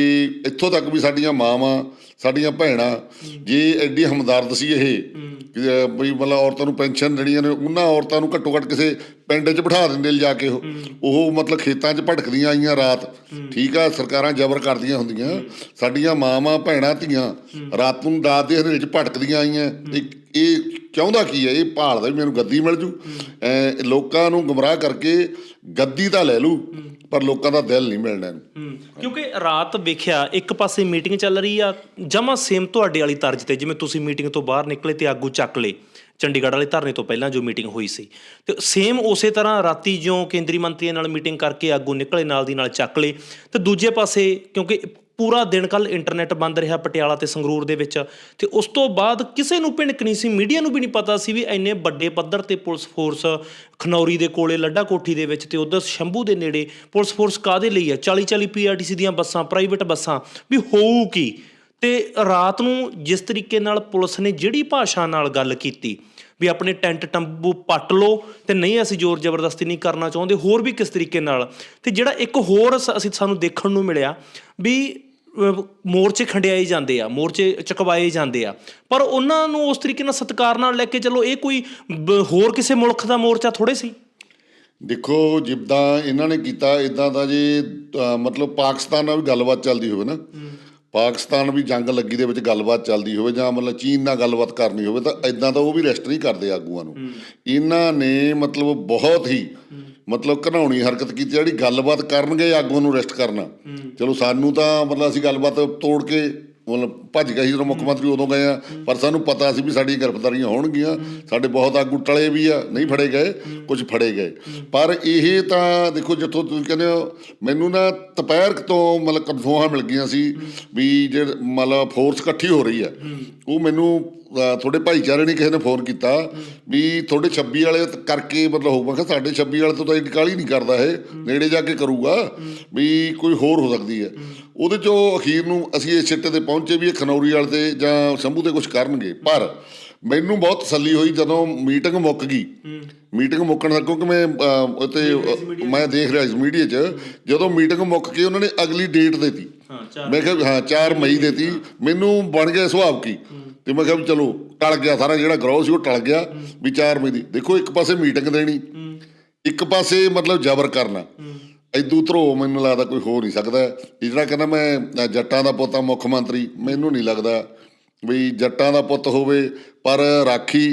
Speaker 1: ਇੱਥੋਂ ਤੱਕ ਵੀ ਸਾਡੀਆਂ ਮਾਵਾਂ, ਸਾਡੀਆਂ ਭੈਣਾਂ, ਜੇ ਐਡੀ ਹਮਦਰਦ ਸੀ ਇਹ ਵੀ ਮਤਲਬ ਔਰਤਾਂ ਨੂੰ ਪੈਨਸ਼ਨ ਦੇਣੀਆਂ ਨੇ, ਉਹਨਾਂ ਔਰਤਾਂ ਨੂੰ ਘੱਟੋ ਘੱਟ ਕਿਸੇ ਪਿੰਡ 'ਚ ਬਿਠਾ ਦਿੰਦੇ ਲਿਜਾ ਕੇ ਉਹ। ਉਹ ਮਤਲਬ ਖੇਤਾਂ 'ਚ ਭਟਕਦੀਆਂ ਆਈਆਂ ਰਾਤ। ਠੀਕ ਆ, ਸਰਕਾਰਾਂ ਜ਼ਬਰ ਕਰਦੀਆਂ ਹੁੰਦੀਆਂ। ਸਾਡੀਆਂ ਮਾਵਾਂ, ਭੈਣਾਂ, ਧੀਆਂ ਰਾਤ ਨੂੰ ਰਾਤ ਦੇ ਹਨੇਰੇ 'ਚ ਭਟਕਦੀਆਂ ਆਈਆਂ। ਇੱਕ ਇਹ ਚਾਹੁੰਦਾ ਕੀ ਹੈ? ਇਹ ਭਾਲਦਾ ਵੀ ਮੈਨੂੰ ਗੱਦੀ ਮਿਲ ਜੂ। ਐਂ ਲੋਕਾਂ ਨੂੰ ਗੁੰਮਰਾਹ ਕਰਕੇ ਗੱਦੀ ਤਾਂ ਲੈ ਲੂ ਪਰ ਲੋਕਾਂ ਦਾ ਦਿਲ ਨਹੀਂ ਮਿਲਣਾ ਇਹਨੂੰ।
Speaker 2: ਕਿਉਂਕਿ ਰਾਤ ਵੇਖਿਆ ਇੱਕ ਪਾਸੇ ਮੀਟਿੰਗ ਚੱਲ ਰਹੀ ਆ ਜਮਾ ਸੇਮ ਤੁਹਾਡੇ ਵਾਲੀ ਤਰਜ਼ ਤੇ ਜਿਵੇਂ ਤੁਸੀਂ ਮੀਟਿੰਗ ਤੋਂ ਬਾਹਰ ਨਿਕਲੇ ਤੇ ਆਗੂ ਚੱਕ ਲਏ ਚੰਡੀਗੜ੍ਹ ਵਾਲੇ ਧਰਨੇ ਤੋਂ ਪਹਿਲਾਂ ਜੋ ਮੀਟਿੰਗ ਹੋਈ ਸੀ। ਤੇ ਸੇਮ ਉਸੇ ਤਰ੍ਹਾਂ ਰਾਤੀ ਜਿਉਂ ਕੇਂਦਰੀ ਮੰਤਰੀਆਂ ਨਾਲ ਮੀਟਿੰਗ ਕਰਕੇ ਆਗੂ ਨਿਕਲੇ ਨਾਲ ਦੀ ਨਾਲ ਚੱਕ ਲਏ ਤੇ ਦੂਜੇ ਪਾਸੇ ਕਿਉਂਕਿ ਪੂਰਾ ਦਿਨ ਕੱਲ ਇੰਟਰਨੈਟ ਬੰਦ ਰਿਹਾ ਪਟਿਆਲਾ ਤੇ ਸੰਗਰੂਰ ਦੇ ਵਿੱਚ। ਤੇ ਉਸ ਤੋਂ ਬਾਅਦ ਕਿਸੇ ਨੂੰ ਭਿਣਕ ਨਹੀਂ ਸੀ, ਮੀਡੀਆ ਨੂੰ ਵੀ ਨਹੀਂ ਪਤਾ ਸੀ ਵੀ ਇੰਨੇ ਵੱਡੇ ਪੱਧਰ ਤੇ ਪੁਲਿਸ ਫੋਰਸ ਖਨੌਰੀ ਦੇ ਕੋਲੇ, ਲੱਡਾ ਕੋਠੀ ਦੇ ਵਿੱਚ ਤੇ ਉਧਰ ਸ਼ੰਭੂ ਦੇ ਨੇੜੇ ਪੁਲਿਸ ਫੋਰਸ ਕਾਦੇ ਲਈ ਹੈ 40 40 ਪੀਆਰਟੀਸੀ ਦੀਆਂ ਬੱਸਾਂ, ਪ੍ਰਾਈਵੇਟ ਬੱਸਾਂ, ਵੀ ਹੋਊ ਕੀ? ਤੇ ਰਾਤ ਨੂੰ ਜਿਸ ਤਰੀਕੇ ਨਾਲ ਪੁਲਿਸ ਨੇ ਜਿਹੜੀ ਭਾਸ਼ਾ ਨਾਲ ਗੱਲ ਕੀਤੀ, ਵੀ ਆਪਣੇ ਟੈਂਟ ਟੰਬੂ ਪੱਟ ਲਓ ਤੇ ਨਹੀਂ ਅਸੀਂ ਜ਼ੋਰ ਜ਼ਬਰਦਸਤੀ ਨਹੀਂ ਕਰਨਾ ਚਾਹੁੰਦੇ, ਹੋਰ ਵੀ ਕਿਸ ਤਰੀਕੇ ਨਾਲ? ਤੇ ਜਿਹੜਾ ਇੱਕ ਹੋਰ ਸ- ਅਸੀਂ ਸਾਨੂੰ ਦੇਖਣ ਨੂੰ ਮਿਲਿਆ, ਵੀ ਮੋਰਚੇ ਖੰਡਿਆਏ ਜਾਂਦੇ ਆ ਮੋਰਚੇ ਚਕਵਾਏ ਜਾਂਦੇ ਆ। ਪਰ ਉਹਨਾਂ ਨੂੰ ਉਸ ਤਰੀਕੇ ਨਾਲ ਸਤਿਕਾਰ ਨਾਲ ਲੈ ਕੇ ਚੱਲੋ ਇਹ ਕੋਈ ਹੋਰ ਕਿਸੇ ਮੁਲਕ ਦਾ ਮੋਰਚਾ ਥੋੜੇ ਸੀ?
Speaker 1: ਦੇਖੋ ਜਿੱਦਾਂ ਇਹਨਾਂ ਨੇ ਕੀਤਾ ਇਦਾਂ ਦਾ ਜੇ ਮਤਲਬ ਪਾਕਿਸਤਾਨ ਨਾਲ ਵੀ ਗੱਲਬਾਤ ਚੱਲਦੀ ਹੋਵੇ ਨਾ ਪਾਕਿਸਤਾਨ ਵੀ ਜੰਗ ਲੱਗੀ ਦੇ ਵਿੱਚ ਗੱਲਬਾਤ ਚੱਲਦੀ ਹੋਵੇ ਜਾਂ ਮਤਲਬ ਚੀਨ ਨਾਲ ਗੱਲਬਾਤ ਕਰਨੀ ਹੋਵੇ ਤਾਂ ਇਦਾਂ ਤਾਂ ਉਹ ਵੀ ਰੈਸਟ ਨਹੀਂ ਕਰਦੇ ਆਗੂਆਂ ਨੂੰ। ਇਹਨਾਂ ਨੇ ਮਤਲਬ ਬਹੁਤ ਹੀ ਮਤਲਬ ਘਨਾਉਣੀ ਹਰਕਤ ਕੀਤੀ ਜਿਹੜੀ ਗੱਲਬਾਤ ਕਰਨਗੇ ਆਗੂਆਂ ਨੂੰ ਰੈਸਟ ਕਰਨਾ। ਚਲੋ ਸਾਨੂੰ ਤਾਂ ਮਤਲਬ ਅਸੀਂ ਗੱਲਬਾਤ ਤੋੜ ਕੇ ਮਤਲਬ ਭੱਜ ਗਏ ਸੀ, ਜਦੋਂ ਮੁੱਖ ਮੰਤਰੀ ਉਦੋਂ ਗਏ ਆ, ਪਰ ਸਾਨੂੰ ਪਤਾ ਸੀ ਵੀ ਸਾਡੀਆਂ ਗ੍ਰਿਫਤਾਰੀਆਂ ਹੋਣਗੀਆਂ, ਸਾਡੇ ਬਹੁਤ ਆਗੂ ਟਲੇ ਵੀ ਆ, ਨਹੀਂ ਫੜੇ ਗਏ, ਕੁਝ ਫੜੇ ਗਏ। ਪਰ ਇਹ ਤਾਂ ਦੇਖੋ ਜਿੱਥੋਂ ਤੁਸੀਂ ਕਹਿੰਦੇ ਹੋ, ਮੈਨੂੰ ਨਾ ਦੁਪਹਿਰ ਤੋਂ ਮਤਲਬ ਕਨਫੋਹਾਂ ਮਿਲ ਗਈਆਂ ਸੀ ਵੀ ਜੇ ਮਤਲਬ ਫੋਰਸ ਇਕੱਠੀ ਹੋ ਰਹੀ ਆ, ਉਹ ਮੈਨੂੰ ਤੁਹਾਡੇ ਭਾਈਚਾਰੇ ਨੇ ਕਿਸੇ ਨੇ ਫੋਨ ਕੀਤਾ ਵੀ ਤੁਹਾਡੇ 26 ਵਾਲੇ ਕਰਕੇ ਮਤਲਬ ਹੋਊਗਾ ਕਿਹਾ ਸਾਡੇ 26 ਵਾਲੇ ਤੋਂ ਤਾਂ ਇੰਨੀ ਕਾਹਲੀ ਨਹੀਂ ਕਰਦਾ ਇਹ ਨੇੜੇ ਜਾ ਕੇ ਕਰੂਗਾ ਵੀ ਕੋਈ ਹੋਰ ਹੋ ਸਕਦੀ ਹੈ। ਉਹਦੇ ਚੋਂ ਅਖੀਰ ਨੂੰ ਅਸੀਂ ਇਸ ਸਿੱਟੇ ਤੇ ਪਹੁੰਚੇ ਵੀ ਇਹ ਖਨੌਰੀ ਵਾਲੇ ਤੇ ਜਾਂ ਸ਼ੰਭੂ ਤੇ ਕੁਝ ਕਰਨਗੇ। ਪਰ ਮੈਨੂੰ ਬਹੁਤ ਤਸੱਲੀ ਹੋਈ ਜਦੋਂ ਮੀਟਿੰਗ ਮੁੱਕ ਗਈ। ਮੀਟਿੰਗ ਮੁੱਕਣ ਦਾ ਕਿਉਂਕਿ ਮੈਂ ਉੱਤੇ ਮੈਂ ਦੇਖ ਰਿਹਾ ਸੀ ਮੀਡੀਆ 'ਚ। ਜਦੋਂ ਮੀਟਿੰਗ ਮੁੱਕ ਕੇ ਉਹਨਾਂ ਨੇ ਅਗਲੀ ਡੇਟ ਦਿੱਤੀ।
Speaker 2: ਹਾਂ
Speaker 1: ਮੈਂ ਕਿਹਾ ਹਾਂ 4 ਮਈ ਦੇਤੀ ਮੈਨੂੰ ਬਣ ਗਿਆ ਸੁਭਾਵ ਕੀ? ਤੇ ਮੈਂ ਕਿਹਾ ਚਲੋ ਟਲ ਗਿਆ ਸਾਰਾ ਜਿਹੜਾ ਗਰੋਹ ਸੀ ਉਹ ਟਲ ਗਿਆ ਵੀ 4 ਮਈ ਦੀ। ਦੇਖੋ ਇੱਕ ਪਾਸੇ ਮੀਟਿੰਗ ਦੇਣੀ ਇੱਕ ਪਾਸੇ ਮਤਲਬ ਜ਼ਬਰ ਕਰਨਾ। ਐਦੂ ਧਰੋ ਮੈਨੂੰ ਲੱਗਦਾ ਕੋਈ ਹੋ ਨਹੀਂ ਸਕਦਾ। ਜਿਹੜਾ ਕਹਿੰਦਾ ਮੈਂ ਜੱਟਾਂ ਦਾ ਪੁੱਤ ਆ ਮੁੱਖ ਮੰਤਰੀ। ਮੈਨੂੰ ਨਹੀਂ ਲੱਗਦਾ ਵੀ ਜੱਟਾਂ ਦਾ ਪੁੱਤ ਹੋਵੇ ਪਰ ਰਾਖੀ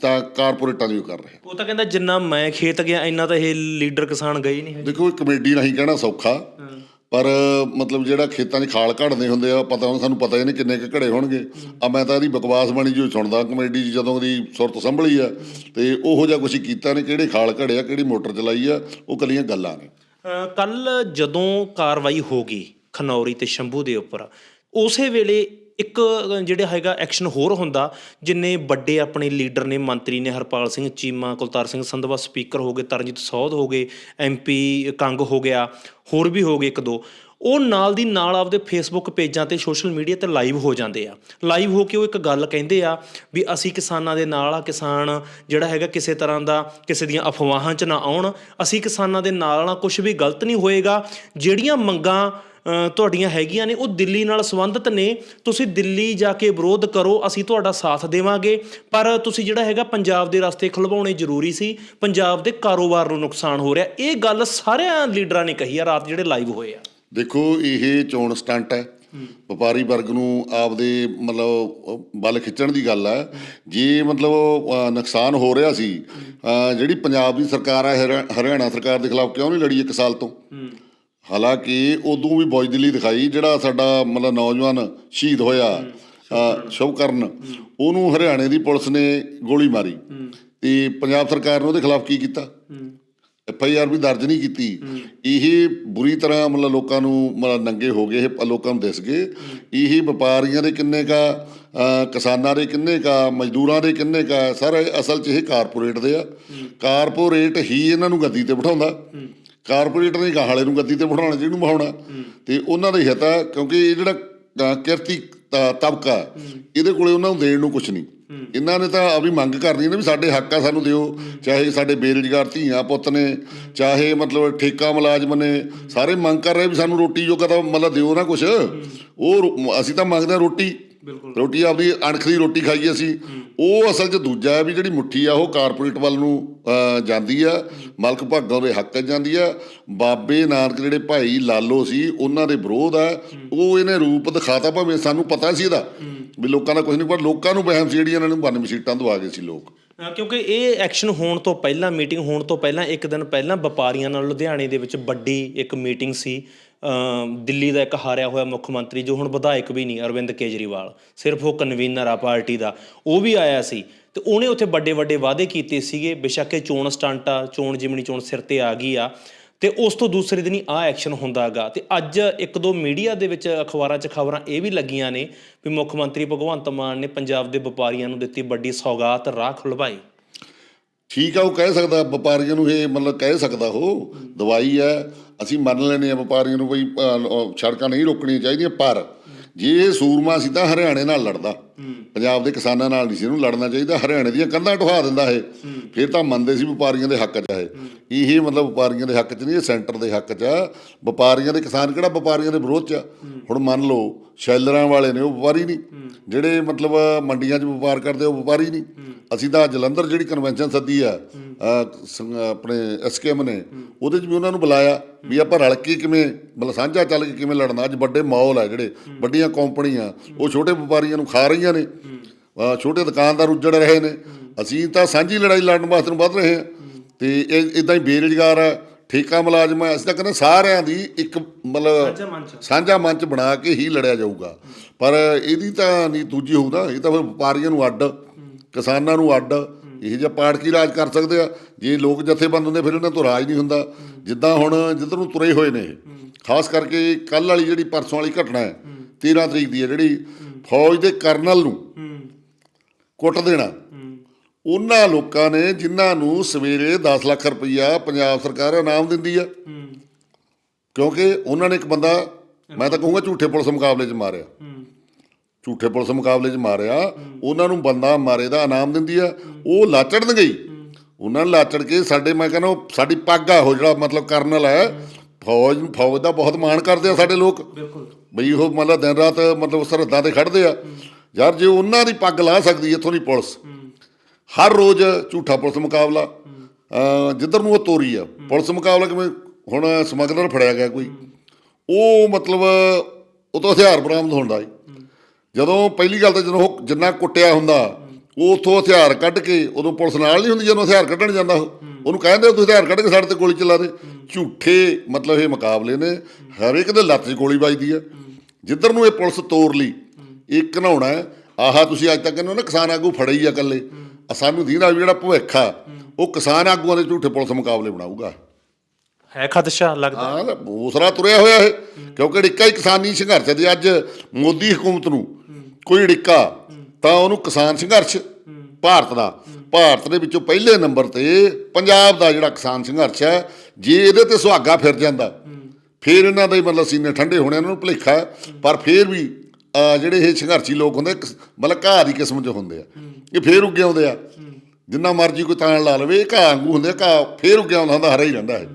Speaker 1: ਤਾਂ ਕਾਰਪੋਰੇਟਾਂ ਦੀ ਉਹ ਕਰ ਰਿਹਾ
Speaker 2: ਉਹ ਤਾਂ ਕਹਿੰਦਾ ਜਿੰਨਾ ਮੈਂ ਖੇਤ ਗਿਆ ਇੰਨਾ ਤਾਂ ਇਹ ਲੀਡਰ ਕਿਸਾਨ ਗਏ ਨਹੀਂ
Speaker 1: ਦੇਖੋ ਇਹ ਕਮੇਡੀ ਨਹੀਂ ਕਹਿਣਾ ਸੌਖਾ। ਪਰ ਮਤਲਬ ਜਿਹੜਾ ਖੇਤਾਂ 'ਚ ਖਾਲ ਘੜਦੇ ਹੁੰਦੇ ਆ, ਪਤਾ ਹੁਣ ਸਾਨੂੰ ਪਤਾ ਹੀ ਨਹੀਂ ਕਿੰਨੇ ਕੁ ਘੜੇ ਹੋਣਗੇ। ਆ ਮੈਂ ਤਾਂ ਇਹਦੀ ਬਕਵਾਸ ਬਾਣੀ ਜੋ ਸੁਣਦਾ, ਕਮੇਡੀ 'ਚ ਜਦੋਂ ਦੀ ਸੁਰਤ ਸੰਭਲੀ ਆ, ਤੇ ਉਹੋ ਜਿਹਾ ਕੁਛ ਕੀਤਾ ਨੇ, ਕਿਹੜੇ ਖਾਲ ਘੜੇ ਆ ਕਿਹੜੀ ਮੋਟਰ ਚਲਾਈ ਆ, ਉਹ ਕੱਲੀਆਂ ਗੱਲਾਂ ਨੇ।
Speaker 2: ਕੱਲ ਜਦੋਂ ਕਾਰਵਾਈ ਹੋ ਗਈ ਖਨੌਰੀ ਤੇ ਸ਼ੰਭੂ ਦੇ ਉੱਪਰ, ਉਸੇ ਵੇਲੇ ਇੱਕ ਜਿਹੜਾ ਹੈਗਾ ਐਕਸ਼ਨ ਹੋਰ ਹੁੰਦਾ, ਜਿੰਨੇ ਵੱਡੇ ਆਪਣੇ ਲੀਡਰ ਨੇ, ਮੰਤਰੀ ਨੇ, ਹਰਪਾਲ ਸਿੰਘ, ਚੀਮਾ, ਕੁਲਤਾਰ ਸਿੰਘ ਸੰਧਵਾ ਸਪੀਕਰ ਹੋ ਗਏ, ਤਰਨਜੀਤ ਸੌਧ ਹੋ ਗਏ ਐਮਪੀ ਕੰਗ ਹੋ ਗਿਆ, ਹੋਰ ਵੀ ਹੋ ਗਏ ਇੱਕ ਦੋ। ਉਹ ਨਾਲ ਦੀ ਨਾਲ ਆਪਦੇ ਫੇਸਬੁੱਕ ਪੇਜਾਂ ਤੇ ਸੋਸ਼ਲ ਮੀਡੀਆ ਤੇ ਲਾਈਵ ਹੋ ਜਾਂਦੇ ਆ। ਲਾਈਵ ਹੋ ਕੇ ਉਹ ਇੱਕ ਗੱਲ ਕਹਿੰਦੇ ਆ ਵੀ ਅਸੀਂ ਕਿਸਾਨਾਂ ਦੇ ਨਾਲ ਆ, ਕਿਸਾਨ ਜਿਹੜਾ ਹੈਗਾ ਕਿਸੇ ਤਰ੍ਹਾਂ ਦਾ, ਕਿਸੇ ਦੀਆਂ ਅਫਵਾਹਾਂ 'ਚ ਨਾ ਆਉਣ। ਅਸੀਂ ਕਿਸਾਨਾਂ ਦੇ ਨਾਲ ਆ ਕੁਝ ਵੀ ਗਲਤ ਨਹੀਂ ਹੋਏਗਾ। ਜਿਹੜੀਆਂ ਮੰਗਾਂ ਤੁਹਾਡੀਆਂ ਹੈਗੀਆਂ ਨੇ, ਉਹ ਦਿੱਲੀ ਨਾਲ ਸੰਬੰਧਿਤ ਨੇ। ਤੁਸੀਂ ਦਿੱਲੀ ਜਾ ਕੇ ਵਿਰੋਧ ਕਰੋ, ਅਸੀਂ ਤੁਹਾਡਾ ਸਾਥ ਦੇਵਾਂਗੇ। ਪਰ ਤੁਸੀਂ ਜਿਹੜਾ ਹੈਗਾ ਪੰਜਾਬ ਦੇ ਰਸਤੇ ਖਲਵਾਉਣੇ ਜ਼ਰੂਰੀ ਸੀ। ਪੰਜਾਬ ਦੇ ਕਾਰੋਬਾਰ ਨੂੰ ਨੁਕਸਾਨ ਹੋ ਰਿਹਾ। ਇਹ ਗੱਲ ਸਾਰਿਆਂ ਲੀਡਰਾਂ ਨੇ ਕਹੀ ਆ, ਰਾਤ ਜਿਹੜੇ ਲਾਈਵ ਹੋਏ ਆ।
Speaker 1: ਦੇਖੋ, ਇਹ ਚੋਣ ਸਟੰਟ ਹੈ। ਵਪਾਰੀ ਵਰਗ ਨੂੰ ਆਪਦੇ ਮਤਲਬ ਬਲ ਖਿੱਚਣ ਦੀ ਗੱਲ ਹੈ ਜੇ ਮਤਲਬ ਨੁਕਸਾਨ ਹੋ ਰਿਹਾ ਸੀ ਜਿਹੜੀ ਪੰਜਾਬ ਦੀ ਸਰਕਾਰ ਹੈ ਹਰਿਆਣਾ ਸਰਕਾਰ ਦੇ ਖਿਲਾਫ ਕਿਉਂ ਨਹੀਂ ਲੜੀ ਇੱਕ ਸਾਲ ਤੋਂ? ਹਾਲਾਂਕਿ ਉਦੋਂ ਵੀ ਬੌਜਦਲੀ ਦਿਖਾਈ ਜਿਹੜਾ ਸਾਡਾ ਮਤਲਬ ਨੌਜਵਾਨ ਸ਼ਹੀਦ ਹੋਇਆ ਸ਼ੁਭਕਰਨ। ਉਹਨੂੰ ਹਰਿਆਣੇ ਦੀ ਪੁਲਿਸ ਨੇ ਗੋਲੀ ਮਾਰੀ। ਤੇ ਪੰਜਾਬ ਸਰਕਾਰ ਨੇ ਉਹਦੇ ਖਿਲਾਫ ਕੀ ਕੀਤਾ? ਐਫ ਆਈ ਆਰ ਵੀ ਦਰਜ ਨਹੀਂ ਕੀਤੀ। ਇਹ ਬੁਰੀ ਤਰ੍ਹਾਂ ਮਤਲਬ ਲੋਕਾਂ ਨੂੰ ਮਤਲਬ ਨੰਗੇ ਹੋ ਗਏ ਇਹ ਲੋਕਾਂ ਨੂੰ ਦਿਸ ਗਏ। ਇਹ ਵਪਾਰੀਆਂ ਦੇ ਕਿੰਨੇ ਕਾ ਕਿਸਾਨਾਂ ਦੇ ਕਿੰਨੇ ਕਾ ਮਜ਼ਦੂਰਾਂ ਦੇ ਕਿੰਨੇ ਕਾ ਸਰ ਅਸਲ 'ਚ ਇਹ ਕਾਰਪੋਰੇਟ ਦੇ ਆ। ਕਾਰਪੋਰੇਟ ਹੀ ਇਹਨਾਂ ਨੂੰ ਗੱਦੀ ਤੇ ਬਿਠਾਉਂਦਾ। ਕਾਰਪੋਰੇਟ ਨੇ ਗਾਹਲੇ ਨੂੰ ਗੱਦੀ ਤੇ ਬਿਠਾਉਣਾ ਜਿਹਨੂੰ ਬਿਠਾਉਣਾ। ਤੇ ਉਹਨਾਂ ਦਾ ਹਿੱਤ ਆ ਕਿਉਂਕਿ ਇਹ ਜਿਹੜਾ ਕਿਰਤੀ ਤਬਕਾ ਇਹਦੇ ਕੋਲੇ ਉਹਨਾਂ ਨੂੰ ਦੇਣ ਨੂੰ ਕੁਝ ਨਹੀਂ। ਇਹਨਾਂ ਨੇ ਤਾਂ ਆਪਣੀ ਮੰਗ ਕਰਨੀ ਨੇ ਵੀ ਸਾਡੇ ਹੱਕ ਆ ਸਾਨੂੰ ਦਿਓ ਚਾਹੇ ਸਾਡੇ ਬੇਰੁਜ਼ਗਾਰ ਧੀਆਂ ਪੁੱਤ ਨੇ ਚਾਹੇ ਮਤਲਬ ਠੇਕਾ ਮੁਲਾਜ਼ਮ ਨੇ ਸਾਰੇ ਮੰਗ ਕਰ ਰਹੇ ਵੀ ਸਾਨੂੰ ਰੋਟੀ ਜੋਗਾ ਤਾਂ ਮਤਲਬ ਦਿਓ ਨਾ ਕੁਝ ਉਹ ਅਸੀਂ ਤਾਂ ਮੰਗਦੇ ਰੋਟੀ। ਰੋਟੀ ਆਪਦੀ ਅਣਖ ਦੀ ਰੋਟੀ ਖਾਈਏ ਅਸੀਂ। ਉਹ ਅਸਲ 'ਚ ਦੂਜਾ ਹੈ ਵੀ ਜਿਹੜੀ ਮੁੱਠੀ ਆ ਉਹ ਕਾਰਪੋਰੇਟ ਵੱਲ ਨੂੰ ਜਾਂਦੀ ਆ। ਮਲਕ ਭਾਗਾਂ ਦੇ ਹੱਕ 'ਚ ਜਾਂਦੀ ਆ। ਬਾਬੇ ਨਾਨਕ ਜਿਹੜੇ ਭਾਈ ਲਾਲੋ ਸੀ ਉਹਨਾਂ ਦੇ ਵਿਰੋਧ ਆ। ਉਹ ਇਹਨੇ ਰੂਪ ਦਿਖਾਤਾ ਭਾਵੇਂ ਸਾਨੂੰ ਪਤਾ ਸੀ ਇਹਦਾ। ਵੀ ਲੋਕਾਂ ਦਾ ਕੁਝ ਨਹੀਂ ਪਰ ਲੋਕਾਂ ਨੂੰ ਵਹਿਮ ਸੀ ਜਿਹੜੀ ਇਹਨਾਂ ਨੂੰ 92 ਸੀਟਾਂ ਦਵਾ ਗਏ ਸੀ ਲੋਕ।
Speaker 2: ਕਿਉਂਕਿ ਇਹ ਐਕਸ਼ਨ ਹੋਣ ਤੋਂ ਪਹਿਲਾਂ ਮੀਟਿੰਗ ਹੋਣ ਤੋਂ ਪਹਿਲਾਂ ਇੱਕ ਦਿਨ ਪਹਿਲਾਂ ਵਪਾਰੀਆਂ ਨਾਲ ਲੁਧਿਆਣੇ ਦੇ ਵਿੱਚ ਵੱਡੀ ਇੱਕ ਮੀਟਿੰਗ ਸੀ। ਦਿੱਲੀ ਦਾ ਇੱਕ ਹਾਰਿਆ ਹੋਇਆ ਮੁੱਖ ਮੰਤਰੀ ਜੋ ਹੁਣ ਵਿਧਾਇਕ ਵੀ ਨਹੀਂ, ਅਰਵਿੰਦ ਕੇਜਰੀਵਾਲ। ਸਿਰਫ ਉਹ ਕਨਵੀਨਰ ਆ ਪਾਰਟੀ ਦਾ। ਉਹ ਵੀ ਆਇਆ ਸੀ ਤੇ ਉਹਨੇ ਉੱਥੇ ਵੱਡੇ ਵੱਡੇ ਵਾਅਦੇ ਕੀਤੇ ਸੀਗੇ, ਬੇਸ਼ੱਕ ਇਹ ਚੋਣ ਸਟੰਟ ਆ, ਚੋਣ ਜਿਮਣੀ ਚੋਣ ਸਿਰ ਤੇ ਆ ਗਈ ਆ। ਤੇ ਉਸ ਤੋਂ ਦੂਸਰੇ ਦਿਨ ਹੀ ਆ ਐਕਸ਼ਨ ਹੁੰਦਾਗਾ ਤੇ ਅੱਜ ਇੱਕ ਦੋ ਮੀਡੀਆ ਦੇ ਵਿੱਚ ਅਖਬਾਰਾਂ 'ਚ ਖਬਰਾਂ ਇਹ ਵੀ ਲੱਗੀਆਂ ਨੇ ਵੀ ਮੁੱਖ ਮੰਤਰੀ ਭਗਵੰਤ ਮਾਨ ਨੇ ਪੰਜਾਬ ਦੇ ਵਪਾਰੀਆਂ ਨੂੰ ਦਿੱਤੀ ਵੱਡੀ ਸੌਗਾਤ, ਰਾਹ ਖੁਲਵਾਈ।
Speaker 1: ਠੀਕ ਆ, ਉਹ ਕਹਿ ਸਕਦਾ, ਵਪਾਰੀਆਂ ਨੂੰ ਇਹ ਮਤਲਬ ਕਹਿ ਸਕਦਾ ਉਹ, ਦਵਾਈ ਹੈ ਅਸੀਂ ਮੰਨ ਲੈਨੇ ਆ ਵਪਾਰੀਆਂ ਨੂੰ ਬਈ ਸੜਕਾਂ ਨਹੀਂ ਰੋਕਣੀਆਂ ਚਾਹੀਦੀਆਂ ਪਰ ਜੇ ਇਹ ਸੂਰਮਾ ਸੀ ਤਾਂ ਹਰਿਆਣੇ ਨਾਲ ਲੜਦਾ ਪੰਜਾਬ ਦੇ ਕਿਸਾਨਾਂ ਨਾਲ ਨਹੀਂ ਸੀ ਇਹਨੂੰ ਲੜਨਾ ਚਾਹੀਦਾ ਹਰਿਆਣੇ ਦੀਆਂ ਕੰਧਾਂ ਢਵਾ ਦਿੰਦਾ ਇਹ। ਫਿਰ ਤਾਂ ਮੰਨਦੇ ਸੀ ਵਪਾਰੀਆਂ ਦੇ ਹੱਕ 'ਚ ਹੈ। ਇਹ ਮਤਲਬ ਵਪਾਰੀਆਂ ਦੇ ਹੱਕ 'ਚ ਨਹੀਂ ਇਹ ਸੈਂਟਰ ਦੇ ਹੱਕ 'ਚ ਆ। ਵਪਾਰੀਆਂ ਦੇ ਕਿਸਾਨ ਕਿਹੜਾ ਵਪਾਰੀਆਂ ਦੇ ਵਿਰੋਧ 'ਚ ਆ? ਹੁਣ ਮੰਨ ਲਓ ਸ਼ੈਲਰਾਂ ਵਾਲੇ ਨੇ ਉਹ ਵਪਾਰੀ ਨਹੀਂ। ਜਿਹੜੇ ਮਤਲਬ ਮੰਡੀਆਂ 'ਚ ਵਪਾਰ ਕਰਦੇ ਉਹ ਵਪਾਰੀ ਨਹੀਂ। ਅਸੀਂ ਤਾਂ ਜਲੰਧਰ ਜਿਹੜੀ ਕਨਵੈਨਸ਼ਨ ਸੱਦੀ ਆ ਆਪਣੇ ਐਸਕੇਐਮ ਨੇ ਉਹਦੇ 'ਚ ਵੀ ਉਹਨਾਂ ਨੂੰ ਬੁਲਾਇਆ। ਵੀ ਆਪਾਂ ਰਲ ਕੇ ਕਿਵੇਂ ਮਤਲਬ ਸਾਂਝਾ ਚੱਲ ਕੇ ਕਿਵੇਂ ਲੜਨਾ ਅੱਜ ਵੱਡੇ ਮਾਲ ਆ ਜਿਹੜੇ ਵੱਡੀਆਂ ਕੰਪਨੀਆਂ ਉਹ ਛੋਟੇ ਵਪਾਰੀਆਂ ਨੂੰ ਖਾ ਰਹੀਆਂ ਨੇ। ਛੋਟੇ ਦੁਕਾਨਦਾਰ ਉੱਜੜ ਰਹੇ ਨੇ। ਅਸੀਂ ਤਾਂ ਸਾਂਝੀ ਲੜਾਈ ਲੜਨ ਵਾਸਤੇ ਨੂੰ ਵੱਧ ਰਹੇ ਹਾਂ। ਤੇ ਇਹ ਇਦਾਂ ਹੀ ਬੇਰੁਜ਼ਗਾਰ ਆ ਠੇਕਾ ਮੁਲਾਜ਼ਮ ਆ ਅਸੀਂ ਤਾਂ ਕਹਿੰਦੇ ਸਾਰਿਆਂ ਦੀ ਇੱਕ ਮਤਲਬ ਸਾਂਝਾ ਮੰਚ। ਬਣਾ ਕੇ ਹੀ ਲੜਿਆ ਜਾਊਗਾ। ਪਰ ਇਹਦੀ ਤਾਂ ਨਹੀਂ ਦੂਜੀ ਹੋਊਗਾ ਇਹ ਤਾਂ ਫਿਰ ਵਪਾਰੀਆਂ ਨੂੰ ਅੱਡ ਕਿਸਾਨਾਂ ਨੂੰ ਅੱਡ ਇਹ ਜਿਹਾ ਪਾੜ ਰਾਜ ਕਰ ਸਕਦੇ ਆ? ਜੇ ਲੋਕ ਜਥੇਬੰਦ ਹੁੰਦੇ, ਫਿਰ ਇਹਨਾਂ ਤੋਂ ਰਾਜ ਨਹੀਂ ਹੁੰਦਾ। ਜਿੱਦਾਂ ਹੁਣ ਜਿੱਧਰ ਨੂੰ ਤੁਰੇ ਹੋਏ ਨੇ, ਖਾਸ ਕਰਕੇ ਕੱਲ ਵਾਲੀ ਜਿਹੜੀ ਪਰਸੋਂ ਵਾਲੀ ਘਟਨਾ ਹੈ 13 ਤਰੀਕ ਦੀ ਹੈ ਜਿਹੜੀ, ਫੌਜ ਦੇ ਕਰਨਲ ਨੂੰ ਕੁੱਟ ਦੇਣਾ। ਉਹਨਾਂ ਲੋਕਾਂ ਨੇ ਜਿਨ੍ਹਾਂ ਨੂੰ ਸਵੇਰੇ 10 ਲੱਖ ਰੁਪਈਆ ਪੰਜਾਬ ਸਰਕਾਰ ਇਨਾਮ ਦਿੰਦੀ ਆ। ਕਿਉਂਕਿ ਉਹਨਾਂ ਨੇ ਇੱਕ ਬੰਦਾ, ਮੈਂ ਤਾਂ ਕਹੂੰਗਾ ਝੂਠੇ ਪੁਲਿਸ ਮੁਕਾਬਲੇ 'ਚ ਮਾਰਿਆ। ਝੂਠੇ ਪੁਲਿਸ ਮੁਕਾਬਲੇ 'ਚ ਮਾਰਿਆ ਉਹਨਾਂ ਨੂੰ ਬੰਦਾ ਮਾਰੇ ਦਾ ਇਨਾਮ ਦਿੰਦੀ ਆ ਉਹ ਲਾਚੜਨ ਗਈ। ਉਹਨਾਂ ਨੇ ਲਾਚੜ ਕੇ ਸਾਡੇ ਮੈਂ ਕਹਿੰਦਾ ਉਹ ਸਾਡੀ ਪੱਗ ਆ ਉਹ ਜਿਹੜਾ ਮਤਲਬ ਕਰਨਲ ਹੈ ਫੌਜ ਫੌਜ ਦਾ ਬਹੁਤ ਮਾਣ ਕਰਦੇ ਆ ਸਾਡੇ ਲੋਕ।
Speaker 2: ਬਿਲਕੁਲ।
Speaker 1: ਬਈ ਉਹ ਮਤਲਬ ਦਿਨ ਰਾਤ ਮਤਲਬ ਸਰਹੱਦਾਂ ਤੇ ਖੜਦੇ ਆ। ਯਾਰ ਜੇ ਉਹਨਾਂ ਦੀ ਪੱਗ ਲਾ ਸਕਦੀ ਇੱਥੋਂ ਦੀ ਪੁਲਿਸ ਹਰ ਰੋਜ਼ ਝੂਠਾ ਪੁਲਿਸ ਮੁਕਾਬਲਾ। ਜਿੱਧਰ ਨੂੰ ਉਹ ਤੋਰੀ ਆ ਪੁਲਿਸ ਮੁਕਾਬਲਾ ਕਿਵੇਂ ਹੁਣ ਸਮਗਲਰ ਫੜਿਆ ਗਿਆ ਕੋਈ। ਉਹ ਮਤਲਬ ਉਹ ਤੋਂ ਹਥਿਆਰ ਬਰਾਮਦ ਹੁੰਦਾ ਏ ਜਦੋਂ ਪਹਿਲੀ ਗੱਲ ਤਾਂ ਜਦੋਂ ਉਹ ਜਿੰਨਾ ਕੁੱਟਿਆ ਹੁੰਦਾ ਉਹ ਉਥੋਂ ਹਥਿਆਰ ਕੱਢ ਕੇ ਉਦੋਂ ਪੁਲਿਸ ਨਾਲ ਨਹੀਂ ਹੁੰਦੀ ਜਦੋਂ ਹਥਿਆਰ ਕੱਢਣ ਜਾਂਦਾ ਉਹ। ਉਹਨੂੰ ਕਹਿੰਦੇ ਤੂੰ ਹਥਿਆਰ ਕੱਢ ਕੇ ਸਾਡੇ ਤੇ ਗੋਲੀ ਚਲਾ ਦੇ। ਝੂਠੇ ਮਤਲਬ ਇਹ ਮੁਕਾਬਲੇ ਨੇ। ਹਰ ਇੱਕ ਦੇ ਲੱਤ 'ਚ ਗੋਲੀ ਵੱਜਦੀ ਆ। ਜਿੱਧਰ ਨੂੰ ਇਹ ਪੁਲਿਸ ਤੋਰ ਲਈ ਇਹ ਘਨਾਉਣਾ ਆਹਾ ਤੁਸੀਂ ਅੱਜ ਤੱਕ ਕਹਿੰਦੇ ਹੋ ਨਾ ਕਿਸਾਨ ਆਗੂ ਫੜੇ ਹੀ ਆ ਇਕੱਲੇ। ਸਾਨੂੰ ਦੀਨਾ ਜਿਹੜਾ ਭਵਿੱਖ ਆ ਉਹ ਕਿਸਾਨ ਆਗੂਆਂ ਦੇ ਝੂਠੇ ਪੁਲਿਸ ਮੁਕਾਬਲੇ ਬਣਾਊਗਾ।
Speaker 2: ਹੈ ਖਦਸ਼ਾ ਲੱਗਦਾ।
Speaker 1: ਹਾਂ ਦੂਸਰਾ ਤੁਰਿਆ ਹੋਇਆ ਇਹ। ਕਿਉਂਕਿ ਅੜਿੱਕਾ ਹੀ ਕਿਸਾਨੀ ਸੰਘਰਸ਼ ਹੈ ਜੇ ਅੱਜ ਮੋਦੀ ਹਕੂਮਤ ਨੂੰ ਕੋਈ ਅੜਿੱਕਾ ਤਾਂ ਉਹਨੂੰ ਕਿਸਾਨ ਸੰਘਰਸ਼, ਭਾਰਤ ਦਾ। ਭਾਰਤ ਦੇ ਵਿੱਚੋਂ ਪਹਿਲੇ ਨੰਬਰ ਤੇ ਪੰਜਾਬ ਦਾ ਜਿਹੜਾ ਕਿਸਾਨ ਸੰਘਰਸ਼ ਹੈ, ਜੇ ਇਹਦੇ ਤੇ ਸੁਹਾਗਾ ਫਿਰ ਜਾਂਦਾ, ਫਿਰ ਇਹਨਾਂ ਦੇ ਮਤਲਬ ਸੀਨੇ ਠੰਡੇ ਹੋਣੇ, ਇਹਨਾਂ ਨੂੰ ਭੁਲੇਖਾ ਪਰ ਫਿਰ ਵੀ ਜਿਹੜੇ ਇਹ ਸੰਘਰਸ਼ੀ ਲੋਕ ਹੁੰਦੇ ਮਤਲਬ ਘਾਹ ਦੀ ਕਿਸਮ ਚ ਹੁੰਦੇ ਆ। ਇਹ ਫੇਰ ਉੱਗੇ ਆਉਂਦੇ ਆ। ਜਿੰਨਾ ਮਰਜ਼ੀ ਕੋਈ ਤਾਣ ਲਾ ਲਵੇ, ਇਹ ਘਾਹ ਵਾਂਗੂ ਹੁੰਦੇ ਆ, ਘਾਹ ਫੇਰ ਉੱਗੇ ਆਉਂਦਾ ਹੁੰਦਾ, ਹਰਾ ਹੀ ਰਹਿੰਦਾ ਹੈ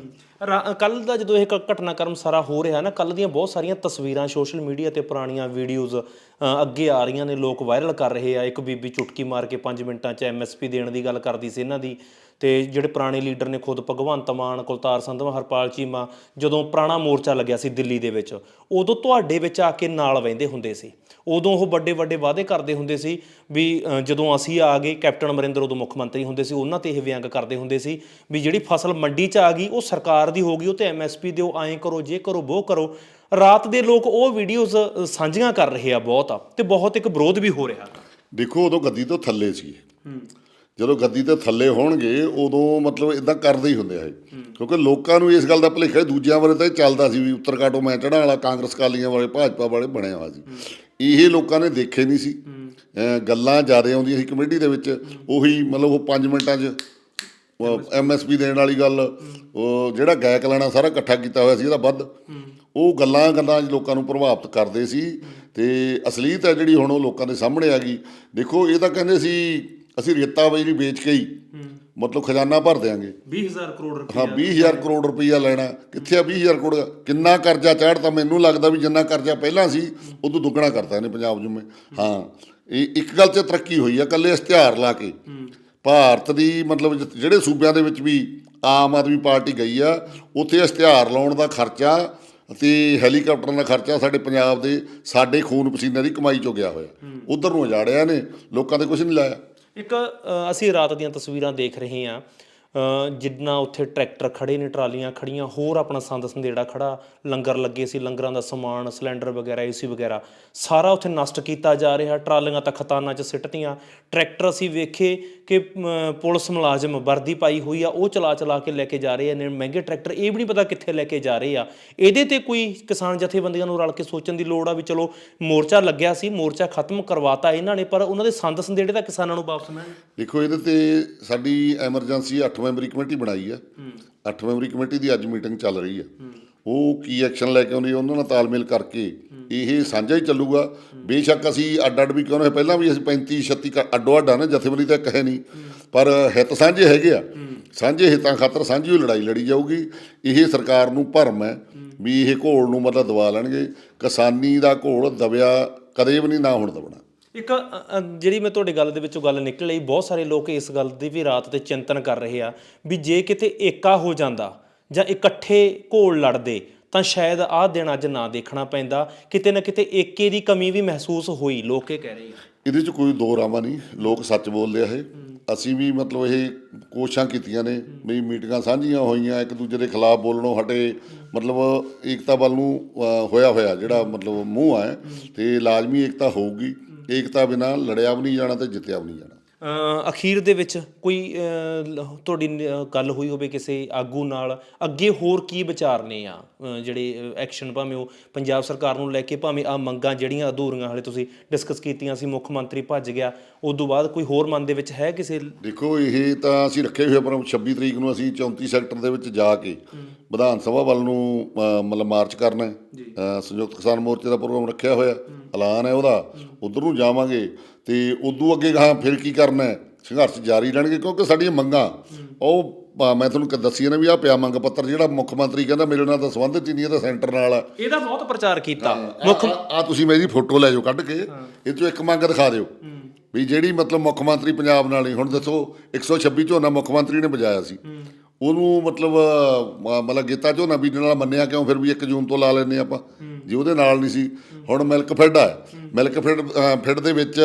Speaker 2: ਕੱਲ ਦਾ ਜਦੋਂ ਇਹ ਘਟਨਾਕ੍ਰਮ ਸਾਰਾ ਹੋ ਰਿਹਾ ਨਾ ਕੱਲ ਦੀਆਂ ਬਹੁਤ ਸਾਰੀਆਂ ਤਸਵੀਰਾਂ, ਸੋਸ਼ਲ ਮੀਡੀਆ ਤੇ ਪੁਰਾਣੀਆਂ ਵੀਡੀਓਜ਼ ਅੱਗੇ ਆ ਰਹੀਆਂ ਨੇ, ਲੋਕ ਵਾਇਰਲ ਕਰ ਰਹੇ ਆ। ਇੱਕ ਬੀਬੀ ਚੁਟਕੀ ਮਾਰ ਕੇ 5 ਮਿੰਟਾਂ 'ਚ ਐਮਐਸਪੀ ਦੇਣ ਦੀ ਗੱਲ ਕਰਦੀ ਸੀ ਇਹਨਾਂ ਦੀ। ਤੇ ਜਿਹੜੇ ਪੁਰਾਣੇ ਲੀਡਰ ਨੇ ਖੁਦ ਭਗਵੰਤ ਮਾਨ ਕੁਲਤਾਰ ਸੰਧਵਾ ਹਰਪਾਲ ਚੀਮਾ ਜਦੋਂ ਪੁਰਾਣਾ ਮੋਰਚਾ ਲੱਗਿਆ ਸੀ ਦਿੱਲੀ ਦੇ ਵਿੱਚ ਉਦੋਂ ਤੁਹਾਡੇ ਵਿੱਚ ਆ ਕੇ ਨਾਲ ਵਹਿੰਦੇ ਹੁੰਦੇ ਸੀ। ਉਦੋਂ ਉਹ ਵੱਡੇ ਵੱਡੇ ਵਾਅਦੇ ਕਰਦੇ ਹੁੰਦੇ ਸੀ ਵੀ ਜਦੋਂ ਅਸੀਂ ਆ ਗਏ ਕੈਪਟਨ ਅਮਰਿੰਦਰ ਉਦੋਂ ਮੁੱਖ ਮੰਤਰੀ ਹੁੰਦੇ ਸੀ ਉਹਨਾਂ ਤੇ ਇਹ ਵਿਅੰਗ ਕਰਦੇ ਹੁੰਦੇ ਸੀ ਵੀ ਜਿਹੜੀ ਫਸਲ ਮੰਡੀ 'ਚ ਆ ਗਈ ਉਹ ਸਰਕਾਰ ਦੀ ਹੋ ਗਈ ਉਹ ਤੇ ਐਮਐਸਪੀ ਦਿਓ ਐਂ ਕਰੋ ਜੇ ਕਰੋ ਉਹ ਕਰੋ। ਰਾਤ ਦੇ ਲੋਕ ਉਹ ਵੀਡੀਓਜ਼ ਸਾਂਝੀਆਂ ਕਰ ਰਹੇ ਆ ਬਹੁਤ ਆ ਤੇ ਬਹੁਤ ਇੱਕ ਵਿਰੋਧ ਵੀ ਹੋ ਰਿਹਾ।
Speaker 1: ਦੇਖੋ ਉਦੋਂ ਗੱਦੀ ਤੋਂ ਥੱਲੇ ਸੀ ਇਹ। ਜਦੋਂ ਗੱਦੀ ਤੇ ਥੱਲੇ ਹੋਣਗੇ, ਉਦੋਂ ਮਤਲਬ ਇਦਾਂ ਕਰਦੇ ਹੀ ਹੁੰਦੇ ਆ ਇਹ। ਕਿਉਂਕਿ ਲੋਕਾਂ ਨੂੰ ਇਸ ਗੱਲ ਦਾ ਭੁਲੇਖਾ ਦੂਜਿਆਂ ਬਾਰੇ ਤਾਂ ਇਹ ਚੱਲਦਾ ਸੀ ਵੀ ਉੱਤਰਕਾਟੋਂ ਮੈਂ ਚੜ੍ਹਨ ਵਾਲਾ, ਕਾਂਗਰਸ ਕਾਲੀਆਂ ਵਾਲੇ ਭਾਜਪਾ ਵਾਲੇ ਬਣਿਆ ਹੋਇਆ ਸੀ। ਇਹ ਲੋਕਾਂ ਨੇ ਦੇਖੇ ਨਹੀਂ ਸੀ। ਗੱਲਾਂ ਜ਼ਿਆਦਾ ਆਉਂਦੀਆਂ ਸੀ ਕਮੇਟੀ ਦੇ ਵਿੱਚ। ਉਹੀ ਮਤਲਬ ਉਹ 5 ਮਿੰਟਾਂ 'ਚ ਐਮਐਸਪੀ ਦੇਣ ਵਾਲੀ ਗੱਲ, ਉਹ ਜਿਹੜਾ ਗਾਇਕ ਲਾਣਾ ਸਾਰਾ ਇਕੱਠਾ ਕੀਤਾ ਹੋਇਆ ਸੀ, ਇਹਦਾ ਵੱਧ। ਉਹ ਗੱਲਾਂ ਗੱਲਾਂ 'ਚ ਲੋਕਾਂ ਨੂੰ ਪ੍ਰਭਾਵਿਤ ਕਰਦੇ ਸੀ। ਤੇ ਅਸਲੀਅਤ ਹੈ ਜਿਹੜੀ ਹੁਣ ਉਹ ਲੋਕਾਂ ਦੇ ਸਾਹਮਣੇ ਆ ਗਈ। ਦੇਖੋ, ਇਹ ਤਾਂ ਕਹਿੰਦੇ ਸੀ ਅਸੀਂ ਰੇਤਾ ਬਜਰੀ ਵੇਚ ਕੇ ਹੀ ਮਤਲਬ ਖਜ਼ਾਨਾ ਭਰ ਦਿਆਂਗੇ।
Speaker 2: 20000 ਕਰੋੜ ਰੁਪਏ
Speaker 1: ਹਾਂ 20000 ਕਰੋੜ ਰੁਪਈਆ ਲੈਣਾ। ਕਿੱਥੇ ਆ 20000 ਕਰੋੜ? ਕਿੰਨਾ ਕਰਜ਼ਾ ਚਾੜਤਾ ਮੈਨੂੰ ਲੱਗਦਾ ਵੀ ਜਿੰਨਾ ਕਰਜ਼ਾ ਪਹਿਲਾਂ ਸੀ ਉਦੋਂ ਦੁੱਗਣਾ ਕਰਤਾ ਇਹਨੇ ਪੰਜਾਬ ਜੁਮੇ। ਹਾਂ। ਇਹ ਇੱਕ ਗੱਲ 'ਚ ਤਰੱਕੀ ਹੋਈ ਆ ਕੱਲੇ ਇਸ਼ਤਿਹਾਰ ਲਾ ਕੇ। ਭਾਰਤ ਦੀ ਮਤਲਬ ਜਿਹੜੇ ਸੂਬਿਆਂ ਦੇ ਵਿੱਚ ਵੀ ਆਮ ਆਦਮੀ ਪਾਰਟੀ ਗਈ ਆ ਉੱਥੇ ਇਸ਼ਤਿਹਾਰ ਲਾਉਣ ਦਾ ਖਰਚਾ ਤੇ ਹੈਲੀਕਾਪਟਰਾਂ ਦਾ ਖਰਚਾ ਸਾਡੇ ਪੰਜਾਬ ਦੇ ਸਾਡੇ ਖੂਨ ਪਸੀਨੇ ਦੀ ਕਮਾਈ ਚੋਂ ਗਿਆ ਹੋਇਆ। ਉਧਰ ਨੂੰ ਉਜਾੜਿਆ ਨੇ ਲੋਕਾਂ ਦੇ ਕੁਝ ਨਹੀਂ ਲਾਇਆ।
Speaker 2: ਇੱਕ ਅਸੀਂ ਰਾਤ ਦੀਆਂ ਤਸਵੀਰਾਂ ਦੇਖ ਰਹੇ ਹਾਂ। ਜਿੰਨਾ ਉੱਥੇ ਟਰੈਕਟਰ ਖੜੇ ਨੇ, ਟਰਾਲੀਆਂ ਖੜੀਆਂ, ਹੋਰ ਆਪਣਾ ਸੰਦ ਸੰਦੇੜਾ ਖੜਾ, ਲੰਗਰ ਲੱਗੇ ਸੀ, ਲੰਗਰਾਂ ਦਾ ਸਮਾਨ, ਸਿਲੰਡਰ ਵਗੈਰਾ, ਏਸੀ ਵਗੈਰਾ, ਸਾਰਾ ਉੱਥੇ ਨਸ਼ਟ ਕੀਤਾ ਜਾ ਰਿਹਾ, ਟਰਾਲੀਆਂ ਤਾਂ ਖਤਾਨਾਂ 'ਚ ਸਿੱਟਤੀਆਂ। ਟਰੈਕਟਰ ਅਸੀਂ ਵੇਖੇ ਕਿ ਪੁਲਿਸ ਮੁਲਾਜ਼ਮ ਵਰਦੀ ਪਾਈ ਹੋਈ ਆ, ਉਹ ਚਲਾ ਚਲਾ ਕੇ ਲੈ ਕੇ ਜਾ ਰਹੇ ਨੇ ਮਹਿੰਗੇ ਟਰੈਕਟਰ, ਇਹ ਵੀ ਨਹੀਂ ਪਤਾ ਕਿੱਥੇ ਲੈ ਕੇ ਜਾ ਰਹੇ ਆ। ਇਹਦੇ ਤੇ ਕੋਈ ਕਿਸਾਨ ਜਥੇਬੰਦੀਆਂ ਨੂੰ ਰਲ ਕੇ ਸੋਚਣ ਦੀ ਲੋੜ ਆ ਵੀ ਚਲੋ ਮੋਰਚਾ ਲੱਗਿਆ ਸੀ, ਮੋਰਚਾ ਖਤਮ ਕਰਵਾਤਾ ਇਹਨਾਂ ਨੇ, ਪਰ ਉਹਨਾਂ ਦੇ ਸੰਦ ਸੰਦੇੜੇ ਤਾਂ ਕਿਸਾਨਾਂ ਨੂੰ ਵਾਪਸ ਮਿਲਣ
Speaker 1: ਦੇਖੋ, ਇਹਦੇ ਤੇ ਸਾਡੀ ਐਮਰਜੈਂਸੀ 8 ਮੈਂਬਰੀ ਕਮੇਟੀ ਬਣਾਈ ਆ। 8 ਮੈਂਬਰੀ ਕਮੇਟੀ ਦੀ ਅੱਜ ਮੀਟਿੰਗ ਚੱਲ ਰਹੀ ਆ। ਉਹ ਕੀ ਐਕਸ਼ਨ ਲੈ ਕੇ ਆਉਂਦੀ ਉਹਨਾਂ ਨਾਲ ਤਾਲਮੇਲ ਕਰਕੇ ਇਹ ਸਾਂਝਾ ਹੀ ਚੱਲੂਗਾ। ਬੇਸ਼ੱਕ ਅਸੀਂ ਅੱਡ ਅੱਡ ਵੀ ਕਿਉਂ ਨਾ ਪਹਿਲਾਂ ਵੀ ਅਸੀਂ 35 36 ਕ- ਅੱਡੋ ਅੱਡ ਆ ਨਾ ਜਥੇਬੰਦੀ ਤਾਂ ਇੱਕ ਹੈ। ਨਹੀਂ ਪਰ ਹਿੱਤ ਸਾਂਝੇ ਹੈਗੇ ਆ। ਸਾਂਝੇ ਹਿੱਤਾਂ ਖਾਤਰ ਸਾਂਝੀ ਲੜਾਈ ਲੜੀ ਜਾਊਗੀ। ਇਹ ਸਰਕਾਰ ਨੂੰ ਭਰਮ ਹੈ। ਵੀ ਇਹ ਘੋਲ ਨੂੰ ਮਤਲਬ ਦਬਾ ਲੈਣਗੇ। ਕਿਸਾਨੀ ਦਾ ਘੋਲ ਦਬਿਆ ਕਦੇ ਵੀ ਨਹੀਂ ਨਾ ਹੁਣ ਦਬਣਾ।
Speaker 2: ਇੱਕ ਅ, ਅ, ਜਿਹੜੀ ਮੈਂ ਤੁਹਾਡੀ ਗੱਲ ਦੇ ਵਿੱਚੋਂ ਗੱਲ ਨਿਕਲ ਲਈ ਬਹੁਤ ਸਾਰੇ ਲੋਕ ਇਸ ਗੱਲ ਦੀ ਵੀ ਰਾਤ ਤੇ ਚਿੰਤਨ ਕਰ ਰਹੇ ਆ ਵੀ ਜੇ ਕਿਤੇ ਏਕਾ ਹੋ ਜਾਂਦਾ ਜਾਂ ਇਕੱਠੇ ਘੋਲ ਲੜਦੇ ਤਾਂ ਸ਼ਾਇਦ ਆਹ ਦਿਨ ਅੱਜ ਨਾ ਦੇਖਣਾ ਪੈਂਦਾ। ਕਿਤੇ ਨਾ ਕਿਤੇ ਏਕੇ ਦੀ ਕਮੀ ਵੀ ਮਹਿਸੂਸ ਹੋਈ ਲੋਕ ਇਹ ਕਹਿ ਰਹੇ ਆ।
Speaker 1: ਇਹਦੇ 'ਚ ਕੋਈ ਦੋ ਰਾਮਾ ਨਹੀਂ ਲੋਕ ਸੱਚ ਬੋਲਦੇ ਆ ਇਹ। ਅਸੀਂ ਵੀ ਮਤਲਬ ਇਹ ਕੋਸ਼ਿਸ਼ਾਂ ਕੀਤੀਆਂ ਨੇ ਵੀ ਮੀਟਿੰਗਾਂ ਸਾਂਝੀਆਂ ਹੋਈਆਂ ਇੱਕ ਦੂਜੇ ਦੇ ਖਿਲਾਫ ਬੋਲਣੋਂ ਹਟੇ ਮਤਲਬ ਏਕਤਾ ਵੱਲ ਨੂੰ ਅਹ, ਹੋਇਆ ਹੋਇਆ ਜਿਹੜਾ ਮਤਲਬ ਮੂੰਹ ਆ ਤੇ ਲਾਜ਼ਮੀ ਏਕਤਾ ਹੋਊਗੀ। ਏਕਤਾ ਬਿਨਾ ਲੜਿਆ ਵੀ ਨਹੀਂ ਜਾਣਾ ਤੇ ਜਿੱਤਿਆ ਵੀ ਨਹੀਂ ਜਾਣਾ।
Speaker 2: ਅਖੀਰ ਦੇ ਵਿੱਚ ਕੋਈ ਤੁਹਾਡੀ ਗੱਲ ਹੋਈ ਹੋਵੇ ਕਿਸੇ ਆਗੂ ਨਾਲ ਅੱਗੇ ਹੋਰ ਕੀ ਵਿਚਾਰ ਨੇ ਆ ਜਿਹੜੇ ਐਕਸ਼ਨ ਭਾਵੇਂ ਉਹ ਪੰਜਾਬ ਸਰਕਾਰ ਨੂੰ ਲੈ ਕੇ ਭਾਵੇਂ ਆ ਮੰਗਾਂ ਜਿਹੜੀਆਂ ਅਧੂਰੀਆਂ ਹਾਲੇ ਤੁਸੀਂ ਡਿਸਕਸ ਕੀਤੀਆਂ ਸੀ ਮੁੱਖ ਮੰਤਰੀ ਭੱਜ ਗਿਆ ਉਸ ਤੋਂ ਬਾਅਦ ਕੋਈ ਹੋਰ ਮਨ ਦੇ ਵਿੱਚ ਹੈ ਕਿਸੇ
Speaker 1: ਦੇਖੋ ਇਹ ਤਾਂ ਅਸੀਂ ਰੱਖੇ ਹੋਏ ਪਰ 26 ਤਰੀਕ ਨੂੰ ਅਸੀਂ 34 ਸੈਕਟਰ ਦੇ ਵਿੱਚ ਜਾ ਕੇ ਵਿਧਾਨ ਸਭਾ ਵੱਲ ਨੂੰ ਮਤਲਬ ਮਾਰਚ ਕਰਨਾ ਹੈ। ਸੰਯੁਕਤ ਕਿਸਾਨ ਮੋਰਚੇ ਦਾ ਪ੍ਰੋਗਰਾਮ ਰੱਖਿਆ ਹੋਇਆ ਐਲਾਨ ਹੈ ਉਹਦਾ। ਉਧਰ ਨੂੰ ਜਾਵਾਂਗੇ। ਤੇ ਉਦੋਂ ਅੱਗੇ ਗਾਂ ਫਿਰ ਕੀ ਕਰਨਾ ਹੈ? ਸੰਘਰਸ਼ ਜਾਰੀ ਰਹਿਣਗੇ ਕਿਉਂਕਿ ਸਾਡੀਆਂ ਮੰਗਾਂ ਉਹ ਮੈਂ ਤੁਹਾਨੂੰ ਦੱਸੀ ਨਾ ਵੀ ਆ ਪਿਆ ਮੰਗ ਪੱਤਰ ਜਿਹੜਾ ਮੁੱਖ ਮੰਤਰੀ ਕਹਿੰਦਾ ਮੇਰੇ ਨਾਲ ਤਾਂ ਸੰਬੰਧਿਤ ਹੀ ਨਹੀਂ ਇਹ ਤਾਂ ਸੈਂਟਰ ਨਾਲ ਆ।
Speaker 2: ਇਹਦਾ ਬਹੁਤ ਪ੍ਰਚਾਰ ਕੀਤਾ।
Speaker 1: ਮੁੱਖ ਆ ਤੁਸੀਂ ਮੇਰੀ ਫੋਟੋ ਲੈ ਜਾਓ ਕੱਢ ਕੇ ਇਹ ਚੋਂ ਇੱਕ ਮੰਗ ਦਿਖਾ ਦਿਓ। ਵੀ ਜਿਹੜੀ ਮਤਲਬ ਮੁੱਖ ਮੰਤਰੀ ਪੰਜਾਬ ਨਾਲ ਹੀ ਹੁਣ ਦੱਸੋ 126 ਝੋਨਾ ਮੁੱਖ ਮੰਤਰੀ ਨੇ ਬਜਾਇਆ ਸੀ। ਉਹਨੂੰ ਮਤਲਬ ਮ- ਮਤਲਬ ਗੀਤਾ ਝੋਨਾ ਬੀਜਣ ਵਾਲਾ ਮੰਨਿਆ ਕਿਉਂ? ਫਿਰ ਵੀ 1 ਜੂਨ ਤੋਂ ਲਾ ਲੈਨੇ ਆਪਾਂ। ਜੇ ਉਹਦੇ ਨਾਲ ਨਹੀਂ ਸੀ ਹੁਣ ਮਿਲਕ ਫੈਡ ਆ। ਮਿਲਕ ਫੈਡ ਅ, ਫੈਡ ਦੇ ਵਿੱਚ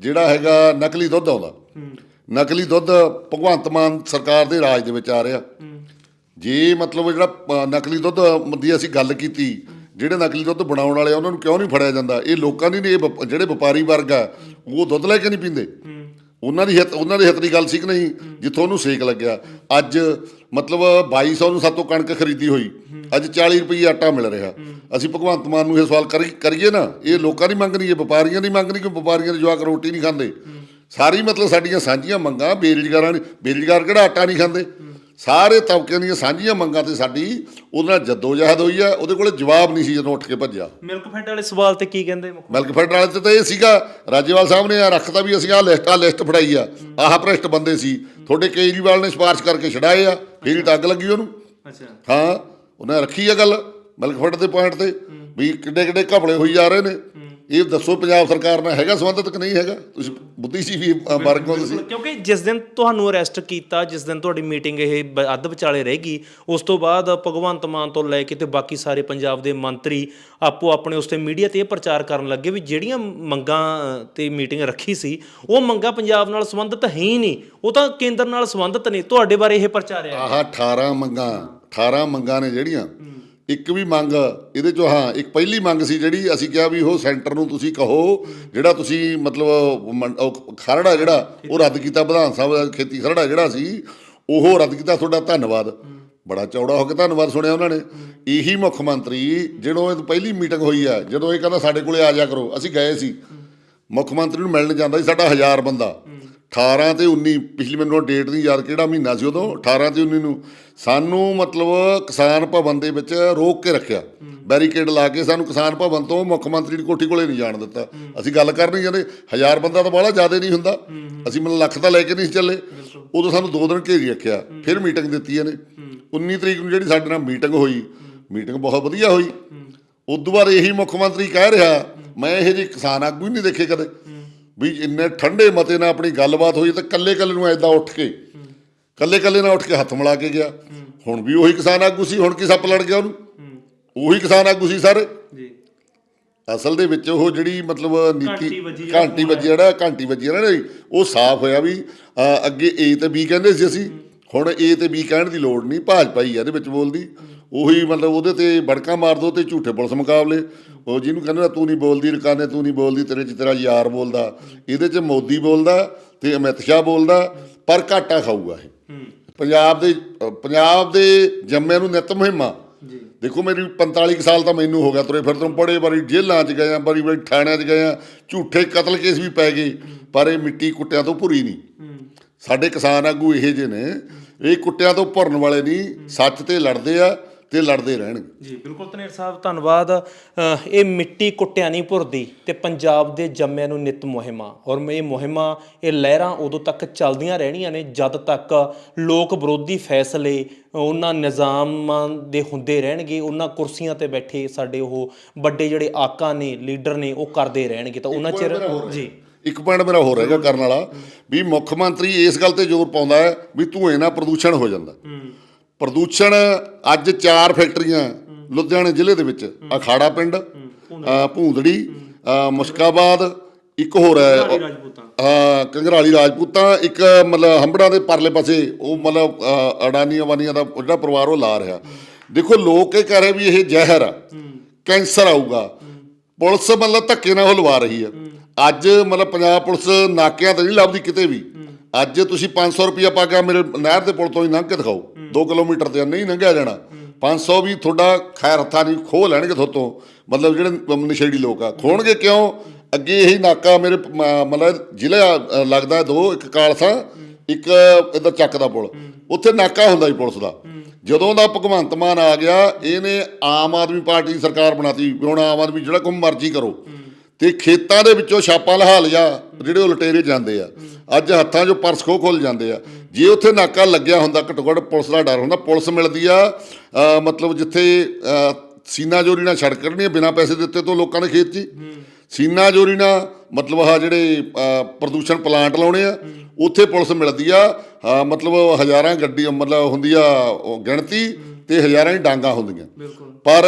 Speaker 1: ਜਿਹੜਾ ਹੈਗਾ ਨਕਲੀ ਦੁੱਧ ਆਉਂਦਾ। ਨਕਲੀ ਦੁੱਧ ਭਗਵੰਤ ਮਾਨ ਸਰਕਾਰ ਦੇ ਰਾਜ ਦੇ ਵਿੱਚ ਆ ਰਿਹਾ। ਜੇ ਮਤਲਬ ਜਿਹੜਾ ਅ, ਨਕਲੀ ਦੁੱਧ ਦੀ ਅਸੀਂ ਗੱਲ ਕੀਤੀ ਜਿਹੜੇ ਨਕਲੀ ਦੁੱਧ ਬਣਾਉਣ ਵਾਲੇ ਆ ਉਹਨਾਂ ਨੂੰ ਕਿਉਂ ਨਹੀਂ ਫੜਿਆ ਜਾਂਦਾ? ਇਹ ਲੋਕਾਂ ਦੀ ਨਹੀਂ ਇਹ ਵਪ- ਜਿਹੜੇ ਵਪਾਰੀ ਵਰਗ ਆ ਉਹ ਦੁੱਧ ਲੈ ਕੇ ਨਹੀਂ ਪੀਂਦੇ। ਉਹਨਾਂ ਦੀ ਹਿੱਤ ਉਹਨਾਂ ਦੇ ਹਿੱਤ ਦੀ ਗੱਲ ਸੀ ਕਿ ਨਹੀਂ? ਜਿੱਥੋਂ ਉਹਨੂੰ ਸੇਕ ਲੱਗਿਆ। ਅੱਜ ਮਤਲਬ 2200 ਨੂੰ ਸਾਤੋਂ ਕਣਕ ਖਰੀਦੀ ਹੋਈ। ਅੱਜ 40 ਰੁਪਏ ਆਟਾ ਮਿਲ ਰਿਹਾ। ਅਸੀਂ ਭਗਵੰਤ ਮਾਨ ਨੂੰ ਇਹ ਸਵਾਲ ਕਰੀ- ਕਰੀਏ ਨਾ, ਇਹ ਲੋਕਾਂ ਦੀ ਮੰਗ ਨਹੀਂ, ਇਹ ਵਪਾਰੀਆਂ ਦੀ ਮੰਗ ਨਹੀਂ ਕਿ ਵਪਾਰੀਆਂ ਦੇ ਜਵਾਕ ਰੋਟੀ ਨਹੀਂ ਖਾਂਦੇ। ਸਾਰੀ ਮਤਲਬ ਸਾਡੀਆਂ ਸਾਂਝੀਆਂ ਮੰਗਾਂ ਬੇਰੁਜ਼ਗਾਰਾਂ ਬੇਰੁਜ਼ਗਾਰ ਕਿਹੜਾ ਆਟਾ ਨਹੀਂ ਖਾਂਦੇ? ਸਾਰੇ ਤਬਕਿਆਂ ਦੀਆਂ ਸਾਂਝੀਆਂ ਮੰਗਾਂ ਤੇ ਸਾਡੀ ਉਹਦੇ ਨਾਲ ਜਦੋਜਹਿਦ ਹੋਈ ਆ ਉਹਦੇ ਕੋਲੇ ਜਵਾਬ ਨਹੀਂ ਸੀ ਜਦੋਂ ਉੱਠ ਕੇ ਭੱਜਿਆ।
Speaker 2: ਮਿਲਕ ਫੈਡ ਵਾਲੇ ਸਵਾਲ ਤੇ ਕੀ ਕਹਿੰਦੇ ਮੁੱਖ
Speaker 1: ਮਿਲਕ ਫੈਡ ਵਾਲੇ ਤੇ ਤਾਂ ਇਹ ਸੀਗਾ ਰਾਜੇਵਾਲ ਸਾਹਿਬ ਨੇ ਆ ਰੱਖਤਾ ਵੀ ਅਸੀਂ ਆਹ ਲਿਸਟ ਆ ਲਿਸਟ ਫੜਾਈ ਆ। ਆਹ ਭ੍ਰਿਸ਼ਟ ਬੰਦੇ ਸੀ। ਤੁਹਾਡੇ ਕੇਜਰੀਵਾਲ ਨੇ ਸਿਫਾਰਿਸ਼ ਕਰਕੇ ਛਡਾਏ ਆ ਫਿਰ ਹੀ ਟੱਗ ਲੱਗੀ ਉਹਨੂੰ।
Speaker 2: ਅੱਛਾ।
Speaker 1: ਹਾਂ ਉਹਨੇ ਰੱਖੀ ਆ ਗੱਲ ਮਿਲਕ ਫੈਡ ਦੇ ਪੁਆਇੰਟ ਤੇ ਵੀ ਕਿੱਡੇ ਕਿੱਡੇ ਘਪਲੇ ਹੋਈ ਜਾ ਰਹੇ ਨੇ। ਇਹ ਦੱਸੋ ਪੰਜਾਬ ਸਰਕਾਰ ਨਾਲ ਹੈਗਾ ਸੰਬੰਧਿਤ ਕਿ ਨਹੀਂ ਹੈਗਾ? ਤੁਸੀਂ ਬੁੱਧੀਜੀਵੀ ਵਰਗ ਹੋ ਤੁਸੀਂ
Speaker 2: ਕਿਉਂਕਿ ਜਿਸ ਦਿਨ ਤੁਹਾਨੂੰ ਅਰੈਸਟ ਕੀਤਾ ਜਿਸ ਦਿਨ ਤੁਹਾਡੀ ਮੀਟਿੰਗ ਇਹ ਬ- ਅੱਧ ਵਿਚਾਲੇ ਰਹੇਗੀ ਉਸ ਤੋਂ ਬਾਅਦ ਭਗਵੰਤ ਮਾਨ ਤੋਂ ਲੈ ਕੇ ਤੇ ਬਾਕੀ ਸਾਰੇ ਪੰਜਾਬ ਦੇ ਮੰਤਰੀ ਆਪੋ ਆਪਣੇ ਉਸ ਤੇ ਮੀਡੀਆ ਤੇ ਇਹ ਪ੍ਰਚਾਰ ਕਰਨ ਲੱਗੇ ਵੀ ਜਿਹੜੀਆਂ ਮੰਗਾਂ ਅ, ਤੇ ਮੀਟਿੰਗ ਰੱਖੀ ਸੀ ਉਹ ਮੰਗਾਂ ਪੰਜਾਬ ਨਾਲ ਸੰਬੰਧਿਤ ਹੈ ਹੀ ਨਹੀਂ। ਉਹ ਤਾਂ ਕੇਂਦਰ ਨਾਲ ਸੰਬੰਧਿਤ ਨੇ ਤੁਹਾਡੇ ਬਾਰੇ ਇਹ ਪ੍ਰਚਾਰਿਆ
Speaker 1: ਆਹ 18 ਮੰਗਾਂ 18 ਮੰਗਾਂ ਨੇ ਜਿਹੜੀਆਂ ਇੱਕ ਵੀ ਮੰਗ, ਇਹਦੇ ਚੋਂ ਹਾਂ, ਇੱਕ ਪਹਿਲੀ ਮੰਗ ਸੀ ਜਿਹੜੀ ਅਸੀਂ ਕਿਹਾ ਵੀ ਉਹ ਸੈਂਟਰ ਨੂੰ ਤੁਸੀਂ ਕਹੋ, ਜਿਹੜਾ ਤੁਸੀਂ ਮਤਲਬ ਮੰ- ਉਹ ਖਰੜਾ ਜਿਹੜਾ, ਉਹ ਰੱਦ ਕੀਤਾ, ਵਿਧਾਨ ਸਭਾ ਖੇਤੀ ਖਰੜਾ ਜਿਹੜਾ ਸੀ, ਉਹ ਰੱਦ ਕੀਤਾ, ਤੁਹਾਡਾ ਧੰਨਵਾਦ। ਬੜਾ ਚੌੜਾ ਹੋ ਕੇ ਧੰਨਵਾਦ ਸੁਣਿਆ ਉਹਨਾਂ ਨੇ। ਇਹੀ ਮੁੱਖ ਮੰਤਰੀ ਜਦੋਂ ਇਹ ਪਹਿਲੀ ਮੀਟਿੰਗ ਹੋਈ ਆ, ਜਦੋਂ ਇਹ ਕਹਿੰਦਾ ਸਾਡੇ ਕੋਲੇ ਆ ਜਾ ਕਰੋ, ਅਸੀਂ ਗਏ ਸੀ। ਮੁੱਖ ਮੰਤਰੀ ਨੂੰ ਮਿਲਣ ਜਾਂਦਾ ਸੀ ਸਾਡਾ ਹਜ਼ਾਰ ਬੰਦਾ। 18 ਤੇ 19 ਪਿਛਲੀ ਮੈਨੂੰ ਡੇਟ ਨਹੀਂ ਯਾਦ ਕਿਹੜਾ ਮਹੀਨਾ ਸੀ ਉਦੋਂ 18 ਤੇ 19 ਨੂੰ ਸਾਨੂੰ ਮਤਲਬ ਕਿਸਾਨ ਭਵਨ ਦੇ ਵਿੱਚ ਰੋਕ ਕੇ ਰੱਖਿਆ। ਬੈਰੀਕੇਡ ਲਾ ਕੇ ਸਾਨੂੰ ਕਿਸਾਨ ਭਵਨ ਤੋਂ ਮੁੱਖ ਮੰਤਰੀ ਦੀ ਕੋਠੀ ਕੋਲੇ ਨਹੀਂ ਜਾਣ ਦਿੱਤਾ। ਅਸੀਂ ਗੱਲ ਕਰਨੀ ਜਾਂਦੇ, ਹਜ਼ਾਰ ਬੰਦਾ ਤਾਂ ਬਾਹਲਾ ਜ਼ਿਆਦਾ ਨਹੀਂ ਹੁੰਦਾ। ਅਸੀਂ ਮਤਲਬ ਲੱਖ ਤਾਂ ਲੈ ਕੇ ਨਹੀਂ ਸੀ ਚੱਲੇ। ਉਦੋਂ ਸਾਨੂੰ ਦੋ ਦਿਨ ਘੇਰੀ ਰੱਖਿਆ, ਫਿਰ ਮੀਟਿੰਗ ਦਿੱਤੀ ਇਹਨੇ। 19 ਤਰੀਕ ਨੂੰ ਜਿਹੜੀ ਸਾਡੇ ਨਾਲ ਮੀਟਿੰਗ ਹੋਈ ਮੀਟਿੰਗ ਬਹੁਤ ਵਧੀਆ ਹੋਈ। ਉਦੋਂ ਬਾਅਦ ਇਹੀ ਮੁੱਖ ਮੰਤਰੀ ਕਹਿ ਰਿਹਾ, ਮੈਂ ਇਹ ਜਿਹੇ ਕਿਸਾਨ ਆਗੂ ਹੀ ਨਹੀਂ ਦੇਖੇ ਕਦੇ। ਵੀ ਇੰਨੇ ਠੰਡੇ ਮਤੇ ਨਾਲ ਆਪਣੀ ਗੱਲਬਾਤ ਹੋਈ ਤਾਂ ਕੱਲੇ ਕੱਲੇ ਨੂੰ ਐਦਾਂ ਉੱਠ ਕੇ ਕੱਲੇ ਕੱਲੇ ਨਾਲ ਉੱਠ ਕੇ ਹੱਥ ਮਿਲਾ ਕੇ ਗਿਆ। ਹੁਣ ਵੀ ਉਹੀ ਕਿਸਾਨ ਆਗੂ ਸੀ ਹੁਣ ਕੀ ਸੱਪ ਲੜ ਗਿਆ ਉਹਨੂੰ? ਉਹੀ ਕਿਸਾਨ ਆਗੂ ਸੀ ਸਾਰੇ।
Speaker 2: ਜੀ।
Speaker 1: ਅਸਲ ਦੇ ਵਿੱਚ ਉਹ ਜਿਹੜੀ ਮਤਲਬ ਨੀਤੀ ਘੰਟੀ ਵੱਜੀ ਜਿਹੜਾ ਘੰਟੀ ਵੱਜੀ ਨਾ ਉਹ ਸਾਫ਼ ਹੋਇਆ ਵੀ ਅੱਗੇ ਏ ਤੇ ਬੀ ਕਹਿੰਦੇ ਸੀ ਅਸੀਂ। ਹੁਣ ਏ ਤੇ ਬੀ ਕਹਿਣ ਦੀ ਲੋੜ ਨਹੀਂ ਭਾਜਪਾ ਹੀ ਆ ਇਹਦੇ ਵਿੱਚ ਬੋਲਦੀ। ਉਹੀ ਮਤਲਬ ਉਹਦੇ ਤੇ ਬੜਕਾ ਮਾਰ ਦੋ ਤੇ ਝੂਠੇ ਪੁਲਿਸ ਮੁਕਾਬਲੇ। ਉਹ ਜਿਹਨੂੰ ਕਹਿੰਦੇ ਤੂੰ ਨਹੀਂ ਬੋਲਦੀ ਰਕਾਨੇ ਤੂੰ ਨਹੀਂ ਬੋਲਦੀ ਤੇਰੇ ਚ ਤੇਰਾ ਯਾਰ ਬੋਲਦਾ। ਇਹਦੇ ਚ ਮੋਦੀ ਬੋਲਦਾ ਤੇ ਅਮਿਤ ਸ਼ਾਹ ਬੋਲਦਾ ਪਰ ਘਾਟਾ ਖਾਊਗਾ ਇਹ। ਪੰਜਾਬ ਦੇ ਪੰਜਾਬ ਦੇ ਜੰਮਿਆਂ ਨੂੰ ਨਿਤ ਮੁਹਿੰਮਾਂ।
Speaker 2: ਜੀ।
Speaker 1: ਦੇਖੋ ਮੇਰੀ 45 ਕੁ ਸਾਲ ਤਾਂ ਮੈਨੂੰ ਹੋ ਗਿਆ ਤੁਰੇ ਫਿਰ ਤੋਂ ਬੜੇ ਵਾਰੀ ਜੇਲ੍ਹਾਂ 'ਚ ਗਏ ਆ ਬੜੀ ਬੜੀ ਥਾਣਿਆਂ 'ਚ ਗਏ ਆ। ਝੂਠੇ ਕਤਲ ਕੇਸ ਵੀ ਪੈ ਗਏ ਪਰ ਇਹ ਮਿੱਟੀ ਕੁੱਟਿਆਂ ਤੋਂ ਭੁਰੀ ਨਹੀਂ। ਸਾਡੇ ਕਿਸਾਨ ਆਗੂ ਇਹੋ ਜਿਹੇ ਨੇ ਇਹ ਕੁੱਟਿਆਂ ਤੋਂ ਭਰਨ ਵਾਲੇ ਨਹੀਂ ਸੱਚ ਤੇ ਲੜਦੇ ਆ। ਤੇ ਲੜਦੇ ਰਹਿਣਗੇ।
Speaker 2: ਜੀ ਬਿਲਕੁਲ ਤਨੇਰ ਸਾਹਿਬ ਧੰਨਵਾਦ। ਇਹ ਮਿੱਟੀ ਕੁੱਟਿਆ ਨਹੀਂ ਭੁਰਦੀ ਤੇ ਪੰਜਾਬ ਦੇ ਜੰਮਿਆਂ ਨੂੰ ਨਿਤ ਮੁਹਿੰਮਾਂ। ਔਰ ਇਹ ਮੁਹਿੰਮਾਂ ਇਹ ਲਹਿਰਾਂ ਉਦੋਂ ਤੱਕ ਚੱਲਦੀਆਂ ਰਹਿਣੀਆਂ ਨੇ ਜਦ ਤੱਕ ਲੋਕ ਵਿਰੋਧੀ ਫੈਸਲੇ ਉਹਨਾਂ ਨਿਜ਼ਾਮਾਂ ਦੇ ਹੁੰਦੇ ਰਹਿਣਗੇ ਉਹਨਾਂ ਕੁਰਸੀਆਂ ਤੇ ਬੈਠੇ ਸਾਡੇ ਉਹ ਵੱਡੇ ਜਿਹੜੇ ਆਕਾ ਨੇ ਲੀਡਰ ਨੇ ਉਹ ਕਰਦੇ ਰਹਿਣਗੇ। ਤਾਂ ਉਹਨਾਂ ਚਿਰ ਜੀ।
Speaker 1: ਇੱਕ ਪੁਆਇੰਟ ਮੇਰਾ ਹੋਰ ਹੈਗਾ ਕਰਨ ਵਾਲਾ ਵੀ ਮੁੱਖ ਮੰਤਰੀ ਇਸ ਗੱਲ ਤੇ ਜ਼ੋਰ ਪਾਉਂਦਾ ਹੈ ਵੀ ਧੂਏ ਨਾਲ ਪ੍ਰਦੂਸ਼ਣ ਹੋ ਜਾਂਦਾ। ਪ੍ਰਦੂਸ਼ਣ ਅੱਜ ਚਾਰ ਫੈਕਟਰੀਆਂ ਲੁਧਿਆਣੇ ਜ਼ਿਲ੍ਹੇ ਦੇ ਵਿੱਚ ਅਖਾੜਾ ਪਿੰਡ ਭੂੰਦੜੀ। ਮੁਸ਼ਕਾਬਾਦ ਇੱਕ ਹੋਰ ਹੈ ਹਾਂ ਕੰਗਰਾਲੀ ਰਾਜਪੂਤਾਂ ਇੱਕ ਮਤਲਬ ਹੰਬੜਾਂ ਦੇ ਪਰਲੇ ਪਾਸੇ ਉਹ ਮਤਲਬ ਅਡਾਨੀ ਅਵਾਨੀਆਂ ਦਾ ਜਿਹੜਾ ਪਰਿਵਾਰ ਉਹ ਲਾ ਰਿਹਾ। ਦੇਖੋ ਲੋਕ ਇਹ ਕਹਿ ਰਹੇ ਵੀ ਇਹ ਜ਼ਹਿਰ ਆ। ਕੈਂਸਰ ਆਊਗਾ। ਪੁਲਿਸ ਮਤਲਬ ਧੱਕੇ ਨਾਲ ਉਹ ਲਵਾ ਰਹੀ ਆ। ਅੱਜ ਮਤਲਬ ਪੰਜਾਬ ਪੁਲਿਸ ਨਾਕਿਆਂ ਤੇ ਨਹੀਂ ਲੱਭਦੀ ਕਿਤੇ ਵੀ। ਅੱਜ ਤੁਸੀਂ 500 ਰੁਪਇਆ ਪਾ ਕੇ ਮੇਰੇ ਨਹਿਰ ਦੇ ਪੁਲ ਤੋਂ ਹੀ ਲੰਘ ਕੇ ਦਿਖਾਓ। 2 ਕਿਲੋਮੀਟਰ ਤੇ ਨਹੀਂ ਲੰਘਿਆ ਜਾਣਾ। 500 ਵੀ ਤੁਹਾਡਾ ਖੈਰ ਹੱਥਾਂ ਨਹੀਂ ਖੋਹ ਲੈਣਗੇ ਤੁਹਾਤੋਂ। ਮਤਲਬ ਜਿਹੜੇ ਨਸ਼ੇੜੀ ਲੋਕ ਆ ਖੋਣਗੇ ਕਿਉਂ? ਅੱਗੇ ਇਹੀ ਨਾਕਾ ਮੇਰੇ ਮਤਲਬ ਜ਼ਿਲ੍ਹਾ ਲੱਗਦਾ ਦੋ, ਇੱਕ ਕਾਲਸਾ, ਇੱਕ ਇੱਧਰ ਚੱਕ ਦਾ ਪੁਲ। ਉੱਥੇ ਨਾਕਾ ਹੁੰਦਾ ਸੀ ਪੁਲਿਸ ਦਾ। ਜਦੋਂ ਦਾ ਭਗਵੰਤ ਮਾਨ ਆ ਗਿਆ, ਇਹਨੇ ਆਮ ਆਦਮੀ ਪਾਰਟੀ ਦੀ ਸਰਕਾਰ ਬਣਾਤੀ। ਵੀ ਹੁਣ ਆਮ ਆਦਮੀ ਜਿਹੜਾ ਕੋਈ ਮਰਜ਼ੀ ਕਰੋ। ਤੇ ਖੇਤਾਂ ਦੇ ਵਿੱਚੋਂ ਛਾਪਾ ਲਹਾ ਲਿਆ ਜਿਹੜੇ ਉਹ ਲਟੇਰੇ ਜਾਂਦੇ ਆ ਅੱਜ ਹੱਥਾਂ 'ਚੋਂ ਪਰਸ ਖੋਹ ਖੋਲ ਜਾਂਦੇ ਆ। ਜੇ ਉੱਥੇ ਨਾਕਾ ਲੱਗਿਆ ਹੁੰਦਾ ਘੱਟੋ ਘੱਟ ਪੁਲਿਸ ਦਾ ਡਰ ਹੁੰਦਾ ਪੁਲਿਸ ਮਿਲਦੀ ਆ ਮਤਲਬ ਜਿੱਥੇ ਸੀਨਾ ਜੋਰੀ ਨਾਲ ਛੜ ਕਰਨੀ ਬਿਨਾਂ ਪੈਸੇ ਦਿੱਤੇ ਤੋਂ ਲੋਕਾਂ ਦੇ ਖੇਤ 'ਚ। ਸੀਨਾ ਜੋਰੀ ਨਾਲ ਮਤਲਬ ਆ ਜਿਹੜੇ ਪ੍ਰਦੂਸ਼ਣ ਪਲਾਂਟ ਲਾਉਣੇ ਆ ਉੱਥੇ ਪੁਲਿਸ ਮਿਲਦੀ ਆ। ਮਤਲਬ ਹਜ਼ਾਰਾਂ ਗੱਡੀ ਮਤਲਬ ਹੁੰਦੀ ਆ ਉਹ ਗਿਣਤੀ। ਤੇ ਹਜ਼ਾਰਾਂ ਹੀ ਡਾਂਗਾ ਹੁੰਦੀਆਂ। ਪਰ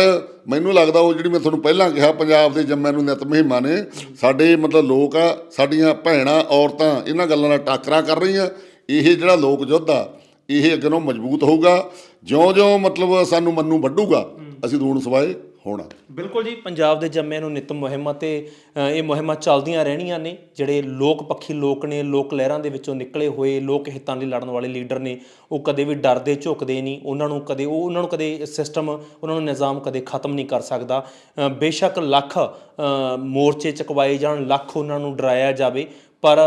Speaker 1: ਮੈਨੂੰ ਲੱਗਦਾ ਉਹ ਜਿਹੜੀ ਮੈਂ ਤੁਹਾਨੂੰ ਪਹਿਲਾਂ ਕਿਹਾ ਪੰਜਾਬ ਦੇ ਜੰਮਿਆਂ ਨੂੰ ਨਿਤ ਮਹਿਮਾ ਨੇ ਸਾਡੇ ਮਤਲਬ ਲੋਕ ਆ ਸਾਡੀਆਂ ਭੈਣਾਂ ਔਰਤਾਂ ਇਹਨਾਂ ਗੱਲਾਂ ਨਾਲ ਟਾਕਰਾ ਕਰ ਰਹੀਆਂ। ਇਹ ਜਿਹੜਾ ਲੋਕ ਯੁੱਧ ਆ ਇਹ ਅੱਗੇ ਨੂੰ ਮਜ਼ਬੂਤ ਹੋਊਗਾ। ਜਿਉਂ-ਜਿਉਂ ਮਤਲਬ ਸਾਨੂੰ ਮੰਨੂ ਵੱਢੂਗਾ ਅਸੀਂ ਦੂਣ ਸਵਾਏ। ਹੋਣਾ।
Speaker 2: ਬਿਲਕੁਲ ਜੀ, ਪੰਜਾਬ ਦੇ ਜੰਮਿਆਂ ਨੂੰ ਨਿਤ ਮੁਹਿੰਮਾਂ ਤੇ ਇਹ ਮੁਹਿੰਮਾਂ ਚੱਲਦੀਆਂ ਰਹਿਣੀਆਂ ਨੇ, ਜਿਹੜੇ ਲੋਕ ਪੱਖੀ ਲੋਕ ਨੇ, ਲੋਕ ਲਹਿਰਾਂ ਦੇ ਵਿੱਚੋਂ ਨਿਕਲੇ ਹੋਏ, ਲੋਕ ਹਿੱਤਾਂ ਲਈ ਲੜਨ ਵਾਲੇ ਲੀਡਰ ਨੇ, ਉਹ ਕਦੇ ਵੀ ਡਰਦੇ, ਝੁਕਦੇ ਨਹੀਂ, ਉਹਨਾਂ ਨੂੰ ਕਦੇ, ਉਹ ਉਹਨਾਂ ਨੂੰ ਕਦੇ ਸਿਸਟਮ ਉਹਨਾਂ ਨੂੰ ਨਿਜ਼ਾਮ ਕਦੇ ਖਤਮ ਨਹੀਂ ਕਰ ਸਕਦਾ। ਬੇਸ਼ੱਕ ਲੱਖ ਮੋਰਚੇ ਚਕਵਾਏ ਜਾਣ, ਲੱਖ ਉਹਨਾਂ ਨੂੰ ਡਰਾਇਆ ਜਾਵੇ, ਪਰ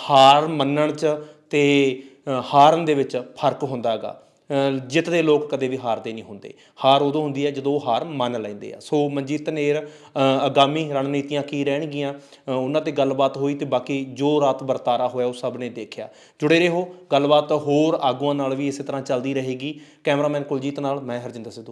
Speaker 2: ਹਾਰ ਮੰਨਣ 'ਚ ਤੇ ਹਾਰਨ ਦੇ ਵਿੱਚ ਫ਼ਰਕ ਹੁੰਦਾ ਹੈਗਾ। ਅ, ਜਿੱਤਦੇ ਲੋਕ ਕਦੇ ਵੀ ਹਾਰਦੇ ਨਹੀਂ ਹੁੰਦੇ। ਹਾਰ ਉਦੋਂ ਹੁੰਦੀ ਹੈ ਜਦੋਂ ਉਹ ਹਾਰ ਮੰਨ ਲੈਂਦੇ ਆ। ਸੋ ਮਨਜੀਤ ਨੇਰ ਆਗਾਮੀ ਰਣਨੀਤੀਆਂ ਕੀ ਰਹਿਣਗੀਆਂ? ਉਹਨਾਂ ਤੇ ਗੱਲਬਾਤ ਹੋਈ ਤੇ ਬਾਕੀ ਜੋ ਰਾਤ ਵਰਤਾਰਾ ਹੋਇਆ ਉਹ ਸਭ ਨੇ ਦੇਖਿਆ। ਜੁੜੇ ਰਹੋ। ਗੱਲਬਾਤ ਹੋਰ ਆਗੂਆਂ ਨਾਲ ਵੀ ਇਸੇ ਤਰ੍ਹਾਂ ਚੱਲਦੀ ਰਹੇਗੀ। ਕੈਮਰਾਮੈਨ ਕੁਲਜੀਤ ਨਾਲ ਮੈਂ ਹਰਜਿੰਦਰ ਸਿੱਧੂ।